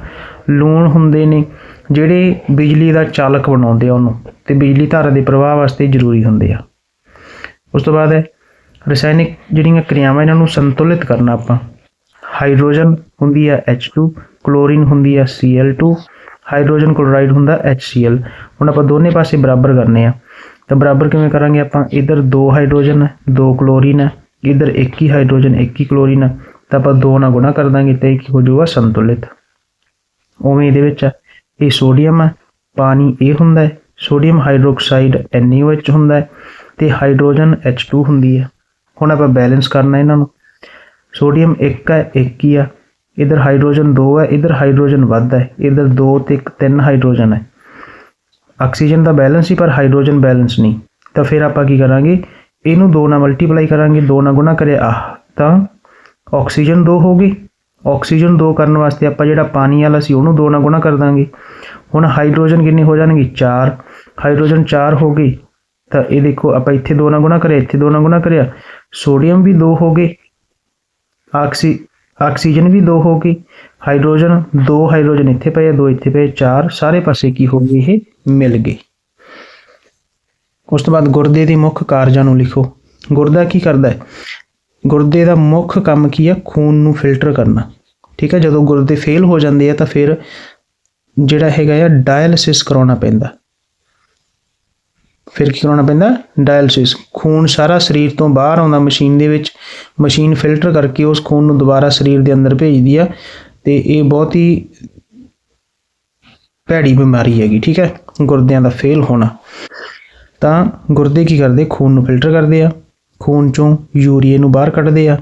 A: ਲੂਣ ਹੁੰਦੇ ਨੇ, ਜਿਹੜੇ ਬਿਜਲੀ ਦਾ ਚਾਲਕ ਬਣਾਉਂਦੇ ਆ ਉਹਨੂੰ ਤੇ ਬਿਜਲੀ ਧਾਰਾ ਦੇ ਪ੍ਰਵਾਹ ਵਾਸਤੇ ਜ਼ਰੂਰੀ ਹੁੰਦੇ ਆ। ਉਸ ਤੋਂ ਬਾਅਦ ਹੈ, ਰਸਾਇਣਿਕ ਜਿਹੜੀਆਂ ਕਿਰਿਆਵਾਂ ਇਹਨਾਂ ਨੂੰ ਸੰਤੁਲਿਤ ਕਰਨਾ ਆਪਾਂ। ਹਾਈਡਰੋਜਨ ਹੁੰਦੀ ਹੈ H2 ਕਲੋਰੀਨ ਹੁੰਦੀ ਹੈ Cl2 ਹਾਈਡਰੋਜਨ ਕਲੋਰਾਈਡ ਹੁੰਦਾ HCl ਹੁਣ ਆਪਾਂ ਦੋਨੇ ਪਾਸੇ ਬਰਾਬਰ ਕਰਨੇ ਆ। ਤਾਂ ਬਰਾਬਰ ਕਿਵੇਂ ਕਰਾਂਗੇ ਆਪਾਂ? ਇਧਰ ਦੋ ਹਾਈਡਰੋਜਨ ਹੈ ਦੋ ਕਲੋਰੀਨ ਹੈ ਇਧਰ ਇੱਕ ਹੀ ਹਾਈਡਰੋਜਨ ਇੱਕ ਹੀ ਕਲੋਰੀਨ ਹੈ ਤਾਂ ਆਪਾਂ ਦੋ ਨਾਲ ਗੁਣਾ ਕਰ ਦਾਂਗੇ ਤੇ ਇੱਕ ਹੋ ਜਾਊਗਾ ਸੰਤੁਲਿਤ। ਉਵੇਂ ਇਹਦੇ ਵਿੱਚ ਹੈ, ਇਹ ਸੋਡੀਅਮ ਹੈ ਪਾਣੀ ਇਹ ਹੁੰਦਾ ਹੈ। ਸੋਡੀਅਮ ਹਾਈਡਰੋਕਸਾਈਡ NaOH ਹੁੰਦਾ ਹੈ ਤੇ ਹਾਈਡਰੋਜਨ H2 ਹੁੰਦੀ ਹੈ। ਹੁਣ ਆਪਾਂ ਬੈਲੈਂਸ ਕਰਨਾ ਇਹਨਾਂ ਨੂੰ। ਸੋਡੀਅਮ 1 ਹੈ 1 ਹੀ ਆ। ਇਧਰ ਹਾਈਡਰੋਜਨ 2 ਹੈ, ਇਧਰ ਹਾਈਡਰੋਜਨ ਵੱਧਦਾ ਹੈ, ਇਧਰ 2 ਤੇ 1 3 ਹਾਈਡਰੋਜਨ ਹੈ। ਆਕਸੀਜਨ ਦਾ ਬੈਲੈਂਸ ਹੀ, ਪਰ ਹਾਈਡਰੋਜਨ ਬੈਲੈਂਸ ਨਹੀਂ। ਤਾਂ ਫਿਰ ਆਪਾਂ ਕੀ ਕਰਾਂਗੇ? ਇਹਨੂੰ 2 ਨਾਲ ਮਲਟੀਪਲਾਈ ਕਰਾਂਗੇ 2 ਨਾਲ ਗੁਣਾ ਕਰਿਆ, ਆਹ ਤਾਂ ਆਕਸੀਜਨ 2 ਹੋ ਗਈ। ਆਕਸੀਜਨ 2 ਕਰਨ ਵਾਸਤੇ ਆਪਾਂ ਜਿਹੜਾ ਪਾਣੀ ਵਾਲਾ ਸੀ, ਉਹਨੂੰ 2 ਨਾਲ ਗੁਣਾ ਕਰ ਦਾਂਗੇ। ਹੁਣ ਹਾਈਡਰੋਜਨ ਕਿੰਨੇ ਹੋ ਜਾਣਗੇ? 4 ਹਾਈਡਰੋਜਨ 4 ਹੋ ਗਈ, ਤਾਂ ਇਹ ਦੇਖੋ, ਆਪਾਂ ਇੱਥੇ 2 ਨਾਲ ਗੁਣਾ ਕਰਿਆ, ਇੱਥੇ 2 ਨਾਲ ਗੁਣਾ ਕਰਿਆ। ਸੋਡੀਅਮ ਵੀ 2 ਹੋ ਗਏ। ਆਕਸੀ ਆਕਸੀਜਨ ਵੀ 2 ਹੋ ਗਈ, ਹਾਈਡਰੋਜਨ 2 ਹਾਈਡਰੋਜਨ ਇੱਥੇ ਪਏ 2 ਇੱਥੇ ਪਏ 4 ਸਾਰੇ ਪਾਸੇ ਕੀ ਹੋ ਗਏ, ਇਹ ਮਿਲ ਗਏ। ਉਸ ਤੋਂ ਬਾਅਦ ਗੁਰਦੇ ਦੇ ਮੁੱਖ ਕਾਰਜਾਂ ਨੂੰ ਲਿਖੋ। ਗੁਰਦਾ ਕੀ ਕਰਦਾ ਹੈ? ਗੁਰਦੇ ਦਾ ਮੁੱਖ ਕੰਮ ਕੀ ਹੈ ਖੂਨ ਨੂੰ ਫਿਲਟਰ ਕਰਨਾ। ਠੀਕ ਹੈ ਜਦੋਂ ਗੁਰਦੇ ਫੇਲ ਹੋ ਜਾਂਦੇ ਆ ਤਾਂ ਫਿਰ ਜਿਹੜਾ ਹੈਗਾ ਆ ਡਾਇਲਿਸਿਸ ਕਰਾਉਣਾ ਪੈਂਦਾ। ਫਿਰ ਕੀ ਕਰਾਉਣਾ ਪੈਂਦਾ? ਡਾਇਲਸਿਸ। ਖੂਨ ਸਾਰਾ ਸਰੀਰ ਤੋਂ ਬਾਹਰ ਆਉਂਦਾ ਮਸ਼ੀਨ ਦੇ ਵਿੱਚ। ਮਸ਼ੀਨ ਫਿਲਟਰ ਕਰਕੇ ਉਸ ਖੂਨ ਨੂੰ ਦੁਬਾਰਾ ਸਰੀਰ ਦੇ ਅੰਦਰ ਭੇਜਦੀ ਆ। ਤੇ ਇਹ ਬਹੁਤ ਹੀ ਭੈੜੀ ਬਿਮਾਰੀ ਹੈਗੀ, ਠੀਕ ਹੈ? ਗੁਰਦਿਆਂ ਦਾ ਫੇਲ ਹੋਣਾ। ਤਾਂ ਗੁਰਦੇ ਕੀ ਕਰਦੇ? ਖੂਨ ਨੂੰ ਫਿਲਟਰ ਕਰਦੇ ਆ। ਖੂਨ ਚੋਂ ਯੂਰੀਏ ਨੂੰ ਬਾਹਰ ਕੱਢਦੇ ਆ।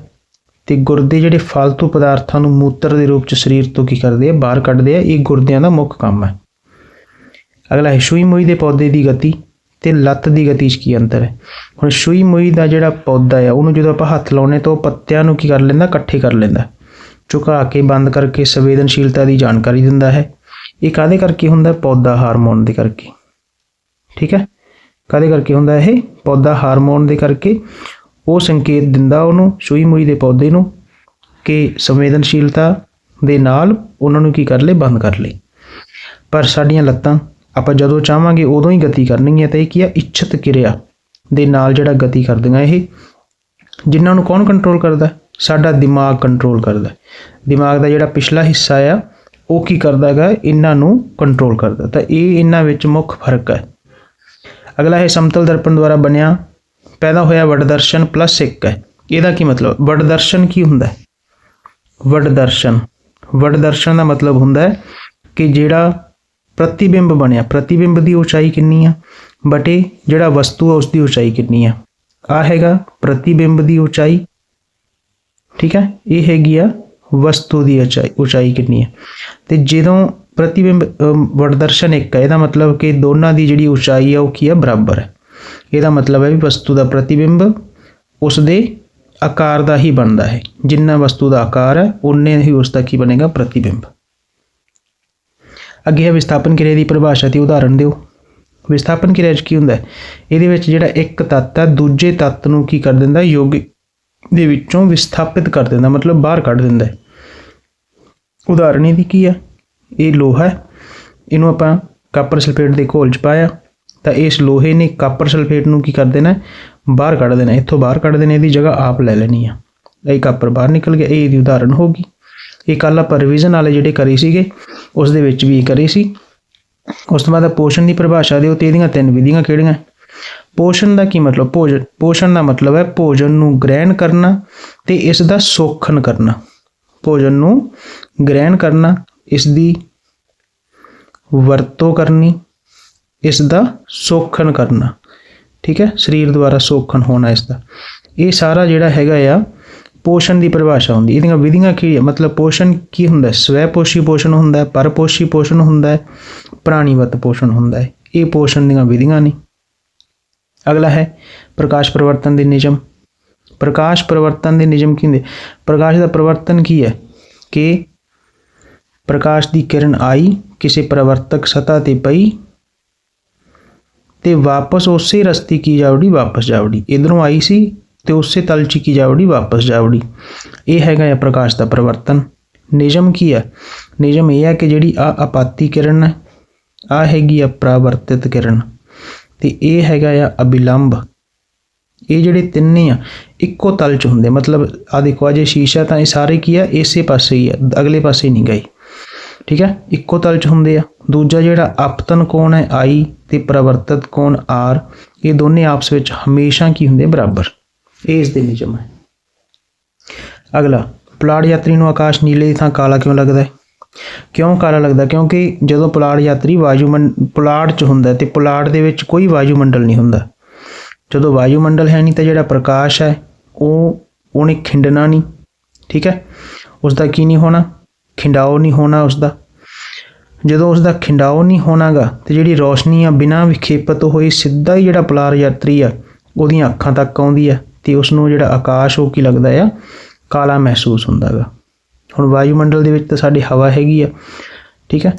A: ਤੇ ਗੁਰਦੇ ਜਿਹੜੇ ਫालतू ਪਦਾਰਥਾਂ ਨੂੰ ਮੂਤਰ ਦੇ ਰੂਪ ਚ ਸਰੀਰ ਤੋਂ ਕੀ ਕਰਦੇ ਆ? ਬਾਹਰ ਕੱਢਦੇ ਆ। ਇਹ ਗੁਰਦਿਆਂ ਦਾ ਮੁੱਖ ਕੰਮ ਹੈ। ਅਗਲਾ ਹੈ ਸੂਈ ਮੋਈ ਦੇ ਪੌਦੇ ਦੀ ਗਤੀ। ਤੇ ਲੱਤ ਦੀ ਗਤੀ 'ਚ ਕੀ ਅੰਤਰ ਹੈ? ਹੁਣ ਸੂਈ ਮੋਈ ਦਾ ਜਿਹੜਾ ਪੌਦਾ ਹੈ ਉਹਨੂੰ ਜਦੋਂ ਆਪਾਂ ਹੱਥ ਲਾਉਨੇ ਤਾਂ ਉਹ ਪੱਤਿਆਂ ਨੂੰ ਕੀ ਕਰ ਲੈਂਦਾ? ਇਕੱਠੇ ਕਰ ਲੈਂਦਾ। ਝੁਕਾ ਕੇ, ਬੰਦ ਕਰਕੇ, ਸੰਵੇਦਨਸ਼ੀਲਤਾ ਦੀ ਜਾਣਕਾਰੀ ਦਿੰਦਾ ਹੈ। ਇਹ ਕਾਦੇ ਕਰਕੇ ਹੁੰਦਾ? ਪੌਦਾ ਹਾਰਮੋਨ ਦੇ ਕਰਕੇ। ਠੀਕ ਹੈ? ਕਾਦੇ ਕਰਕੇ ਹੁੰਦਾ ਇਹ? ਪੌਦਾ ਹਾਰਮੋਨ ਦੇ ਕਰਕੇ। ਉਹ ਸੰਕੇਤ ਦਿੰਦਾ ਉਹਨੂੰ, ਸੂਈ ਮੋਈ ਦੇ ਪੌਦੇ ਨੂੰ, ਕਿ ਸੰਵੇਦਨਸ਼ੀਲਤਾ ਦੇ ਨਾਲ ਉਹਨਾਂ ਨੂੰ ਕੀ ਕਰ ਲੇ ਬੰਦ ਕਰ ਲੇ ਪਰ ਸਾਡੀਆਂ ਲੱਤਾਂ ਆਪਾਂ ਜਦੋਂ ਚਾਹਾਂਗੇ ਉਦੋਂ ਹੀ ਗਤੀ ਕਰਨੀ ਹੈ ਤਾਂ ਇਹ ਕੀ ਆ? ਇੱਛਤ ਕਿਰਿਆ ਦੇ ਨਾਲ ਜਿਹੜਾ ਗਤੀ ਕਰਦੀਆਂ ਇਹ। ਜਿਨ੍ਹਾਂ ਨੂੰ ਕੌਣ ਕੰਟਰੋਲ ਕਰਦਾ? ਸਾਡਾ ਦਿਮਾਗ ਕੰਟਰੋਲ ਕਰਦਾ। ਦਿਮਾਗ ਦਾ ਜਿਹੜਾ ਪਿਛਲਾ ਹਿੱਸਾ ਆ, ਉਹ ਕੀ ਕਰਦਾ ਹੈਗਾ ਇਹਨਾਂ ਨੂੰ ਕੰਟਰੋਲ ਕਰਦਾ। ਤਾਂ ਇਹ ਇਹਨਾਂ ਵਿੱਚ ਮੁੱਖ ਫ਼ਰਕ ਹੈ। ਅਗਲਾ ਹੈ ਸਮਤਲ ਦਰਪਣ ਦੁਆਰਾ ਬਣਿਆ, ਪੈਦਾ ਹੋਇਆ ਵਡਦਰਸ਼ਨ ਪਲੱਸ 1 ਹੈ। ਇਹਦਾ ਕੀ ਮਤਲਬ? ਵਡਦਰਸ਼ਨ ਕੀ ਹੁੰਦਾ? ਹੈ ਵਡ ਦਰਸ਼ਨ ਦਾ ਮਤਲਬ ਹੁੰਦਾ ਹੈ ਕਿ ਜਿਹੜਾ ਪ੍ਰਤੀਬਿੰਬ ਬਣਿਆ। ਪ੍ਰਤੀਬਿੰਬ ਦੀ ਉਚਾਈ ਕਿੰਨੀ ਆ? ਬਟੇ ਜਿਹੜਾ ਵਸਤੂ ਆ ਉਸ ਦੀ ਉਚਾਈ ਕਿੰਨੀ ਆ? ਆ ਹੈਗਾ ਪ੍ਰਤੀਬਿੰਬ ਦੀ ਉਚਾਈ। ਠੀਕ ਹੈ ਇਹ ਹੈਗੀ ਆ ਵਸਤੂ ਦੀ ਉਚਾਈ ਉਚਾਈ ਕਿੰਨੀ ਹੈ ਤੇ ਜਦੋਂ ਪ੍ਰਤੀਬਿੰਬ ਅਮ, ਇੱਕ ਹੈ ਇਹਦਾ ਮਤਲਬ ਕਿ ਦੋਨਾਂ ਦੀ ਜਿਹੜੀ ਉਚਾਈ ਆ ਉਹ ਕੀ ਆ? ਬਰਾਬਰ ਹੈ ਇਹਦਾ ਮਤਲਬ ਹੈ ਵੀ ਵਸਤੂ ਦਾ ਪ੍ਰਤੀਬਿੰਬ ਉਸ ਦੇ ਆਕਾਰ ਦਾ ਹੀ ਬਣਦਾ ਹੈ। ਜਿੰਨਾ ਵਸਤੂ ਦਾ ਆਕਾਰ ਹੈ ਉਨੇ ਹੀ ਉਸ ਦਾ ਕੀ ਬਣੇਗਾ? ਪ੍ਰਤੀਬਿੰਬ। ਅੱਗੇ ਹੈ ਵਿਸਥਾਪਨ ਕਿਰਿਆ ਦੀ ਪਰਿਭਾਸ਼ਾ ਤੇ ਉਦਾਹਰਣ ਦਿਓ। ਵਿਸਥਾਪਨ ਕਿਰਿਆ 'ਚ ਕੀ ਹੁੰਦਾ ਇਹਦੇ ਵਿੱਚ ਜਿਹੜਾ ਇੱਕ ਤੱਤ ਹੈ, ਦੂਜੇ ਤੱਤ ਨੂੰ ਕੀ ਕਰ ਦਿੰਦਾ ਯੋਗ ਦੇ ਵਿੱਚੋਂ ਵਿਸਥਾਪਿਤ ਕਰ ਦਿੰਦਾ, ਮਤਲਬ ਬਾਹਰ ਕੱਢ ਦਿੰਦਾ ਹੈ। ਉਦਾਹਰਣ ਇਹਦੀ ਕੀ ਹੈ? ਇਹ ਲੋਹਾ ਹੈ। ਇਹਨੂੰ ਆਪਾਂ ਕਾਪਰ ਸਲਫੇਟ ਦੇ ਘੋਲ 'ਚ ਪਾਇਆ। ਤਾਂ ਇਸ ਲੋਹੇ ਨੇ ਕਾਪਰ ਸਲਫੇਟ ਨੂੰ ਕੀ ਕਰ ਦੇਣਾ ਬਾਹਰ ਕੱਢ ਦੇਣਾ ਇੱਥੋਂ ਬਾਹਰ ਕੱਢ ਦੇਣਾ ਇਹਦੀ ਜਗ੍ਹਾ ਆਪ ਲੈ ਲੈਣੀ ਆ ਇਹ ਕਾਪਰ ਬਾਹਰ ਨਿਕਲ ਗਿਆ। ਇਹ ਇਹਦੀ ਉਦਾਹਰਣ ਹੋਗੀ ਇਹ ਕੱਲ ਆਪਾਂ ਰਿਵੀਜ਼ਨ ਵਾਲੇ ਜਿਹੜੇ ਕਰੀ ਸੀਗੇ ਉਸ ਦੇ ਵਿੱਚ ਵੀ ਕਰੀ ਸੀ। ਉਸ ਤੋਂ ਬਾਅਦ ਪੋਸ਼ਣ ਦੀ ਪਰਿਭਾਸ਼ਾ ਦਿਓ ਤੇ ਇਹਦੀਆਂ ਤਿੰਨ ਵਿਧੀਆਂ ਕਿਹੜੀਆਂ? ਪੋਸ਼ਣ ਦਾ ਕੀ ਮਤਲਬ? ਭੋਜਨ ਪੋਸ਼ਣ ਦਾ ਮਤਲਬ ਹੈ ਭੋਜਨ ਨੂੰ ਗ੍ਰਹਿਣ ਕਰਨਾ ਤੇ ਇਸ ਦਾ ਸੋਖਣ ਕਰਨਾ। ਭੋਜਨ ਨੂੰ ਗ੍ਰਹਿਣ ਕਰਨਾ, ਇਸ ਦੀ ਵਰਤੋਂ ਕਰਨੀ, ਇਸ ਦਾ ਸੋਖਣ ਕਰਨਾ। ਠੀਕ ਹੈ? ਸਰੀਰ ਦੁਆਰਾ ਸੋਖਣ ਹੋਣਾ ਇਸ ਦਾ। ਇਹ ਸਾਰਾ ਜਿਹੜਾ ਹੈਗਾ ਆ ਪੋਸ਼ਣ ਦੀ ਪਰਿਭਾਸ਼ਾ ਹੁੰਦੀ ਇਹਦੀਆਂ ਵਿਧੀਆਂ ਕੀ ਹੈ? ਮਤਲਬ ਪੋਸ਼ਣ ਕੀ ਹੁੰਦਾ ਸਵੈ ਪੋਸ਼ੀ ਪੋਸ਼ਣ ਹੁੰਦਾ ਹੈ, ਪਰ ਪੋਸ਼ੀ ਪੋਸ਼ਣ ਹੁੰਦਾ ਹੈ, ਪ੍ਰਾਣੀਵਤ ਪੋਸ਼ਣ ਹੁੰਦਾ ਹੈ। ਇਹ ਪੋਸ਼ਣ ਦੀਆਂ ਵਿਧੀਆਂ ਨੇ। ਅਗਲਾ ਹੈ, ਪ੍ਰਕਾਸ਼ ਪਰਿਵਰਤਨ ਦੇ ਨਿਯਮ। ਪ੍ਰਕਾਸ਼ ਪਰਿਵਰਤਨ ਦੇ ਨਿਯਮ ਕੀ ਹੁੰਦੇ? ਪ੍ਰਕਾਸ਼ ਦਾ ਪਰਿਵਰਤਨ ਕੀ ਹੈ? ਕਿ ਪ੍ਰਕਾਸ਼ ਦੀ ਕਿਰਨ ਆਈ, ਕਿਸੇ ਪਰਿਵਰਤਕ ਸਤ੍ਹਾ ਤੇ ਪਈ ਤੇ ਵਾਪਸ ਉਸੇ ਰਸਤੇ ਕੀ ਜਾਵੜੀ, ਵਾਪਸ ਜਾਵੜੀ। ਇਧਰੋਂ ਆਈ ਸੀ ਤੇ ਉਸੇ ਤਲ ਚ ਕੀ ਜਾਵੜੀ, ਵਾਪਸ ਜਾਵੜੀ। ਇਹ ਹੈਗਾ ਆ ਪ੍ਰਕਾਸ਼ ਦਾ ਪਰਿਵਰਤਨ। ਨਿਯਮ ਕੀ ਹੈ ਨਿਯਮ ਇਹ ਹੈ ਕਿ ਜਿਹੜੀ ਆ ਆਪਾਤੀ ਕਿਰਨ ਹੈ, ਆ ਹੈਗੀ ਆ ਪ੍ਰਾਵਰਤਿਤ ਕਿਰਨ। ਤੇ ਇਹ ਹੈਗਾ ਆ ਅਬਿਲੰਬ ਇਹ ਜਿਹੜੇ ਤਿੰਨੇ ਆ, ਇੱਕੋ ਤਲ ਚ ਹੁੰਦੇ। ਮਤਲਬ ਆ ਦੇਖੋ ਆ ਜੇ ਸ਼ੀਸ਼ਾ ਤਾਂ ਇਹ ਸਾਰੇ ਕੀ ਆ, ਇਸੇ ਪਾਸੇ ਹੀ ਆ, ਅਗਲੇ ਪਾਸੇ ਨਹੀਂ ਗਏ। ਠੀਕ ਹੈ ਇੱਕੋ ਤਲ ਚ ਹੁੰਦੇ ਆ। ਦੂਜਾ ਜਿਹੜਾ ਆਪਤਨ ਕੋਣ ਹੈ, ਆਈ ਤੇ ਪ੍ਰਵਰਤਤ ਕੋਣ, ਆਰ, ਇਹ ਦੋਨੇ ਆਪਸ ਵਿੱਚ ਹਮੇਸ਼ਾ ਕੀ ਹੁੰਦੇ ਬਰਾਬਰ। ਇਹ ਇਸ ਦੇ ਨਿਯਮ ਹੈ ਅਗਲਾ ਪੁਲਾੜ ਯਾਤਰੀ ਨੂੰ ਆਕਾਸ਼ ਨੀਲੇ ਦੀ ਥਾਂ ਕਾਲਾ ਕਿਉਂ ਲੱਗਦਾ ਹੈ? ਕਿਉਂ ਕਾਲਾ ਲੱਗਦਾ? ਕਿਉਂਕਿ ਜਦੋਂ ਪੁਲਾੜ ਯਾਤਰੀ ਵਾਯੂਮੰਡ ਪੁਲਾੜ ਚ ਹੁੰਦਾ ਹੈ ਤੇ ਪੁਲਾੜ ਦੇ ਵਿੱਚ ਕੋਈ ਵਾਯੂਮੰਡਲ ਨਹੀਂ ਹੁੰਦਾ। ਜਦੋਂ ਵਾਯੂਮੰਡਲ ਹੈ ਨਹੀਂ ਤਾਂ ਜਿਹੜਾ ਪ੍ਰਕਾਸ਼ ਹੈ, ਉਹ, ਉਹਨੇ ਖਿੰਡਣਾ ਨਹੀਂ, ਠੀਕ ਹੈ? ਉਸ ਦਾ ਕੀ ਨਹੀਂ ਹੋਣਾ? ਖਿੰਡਾਓ ਨਹੀਂ ਹੋਣਾ ਉਸ ਦਾ ਜਦੋਂ ਉਸ ਦਾ ਖਿੰਡਾਓ ਨਹੀਂ ਹੋਣਾਗਾ, ਤੇ ਜਿਹੜੀ ਰੋਸ਼ਨੀ ਆ ਬਿਨਾਂ ਵਿਖੇਪਤ ਹੋਈ ਸਿੱਧਾ ਹੀ ਜਿਹੜਾ ਪੁਲਾੜ ਯਾਤਰੀ ਆ, ਉਹਦੀਆਂ ਅੱਖਾਂ ਤੱਕ ਆਉਂਦੀ ਆ। ਤੇ ਉਸ ਨੂੰ ਜਿਹੜਾ ਆਕਾਸ਼, ਉਹ ਕੀ ਲੱਗਦਾ ਆ? ਕਾਲਾ ਮਹਿਸੂਸ ਹੁੰਦਾਗਾ ਹੁਣ ਵਾਯੂਮੰਡਲ ਦੇ ਵਿੱਚ ਤਾਂ ਸਾਡੀ ਹਵਾ ਹੈਗੀ ਆ, ਠੀਕ ਹੈ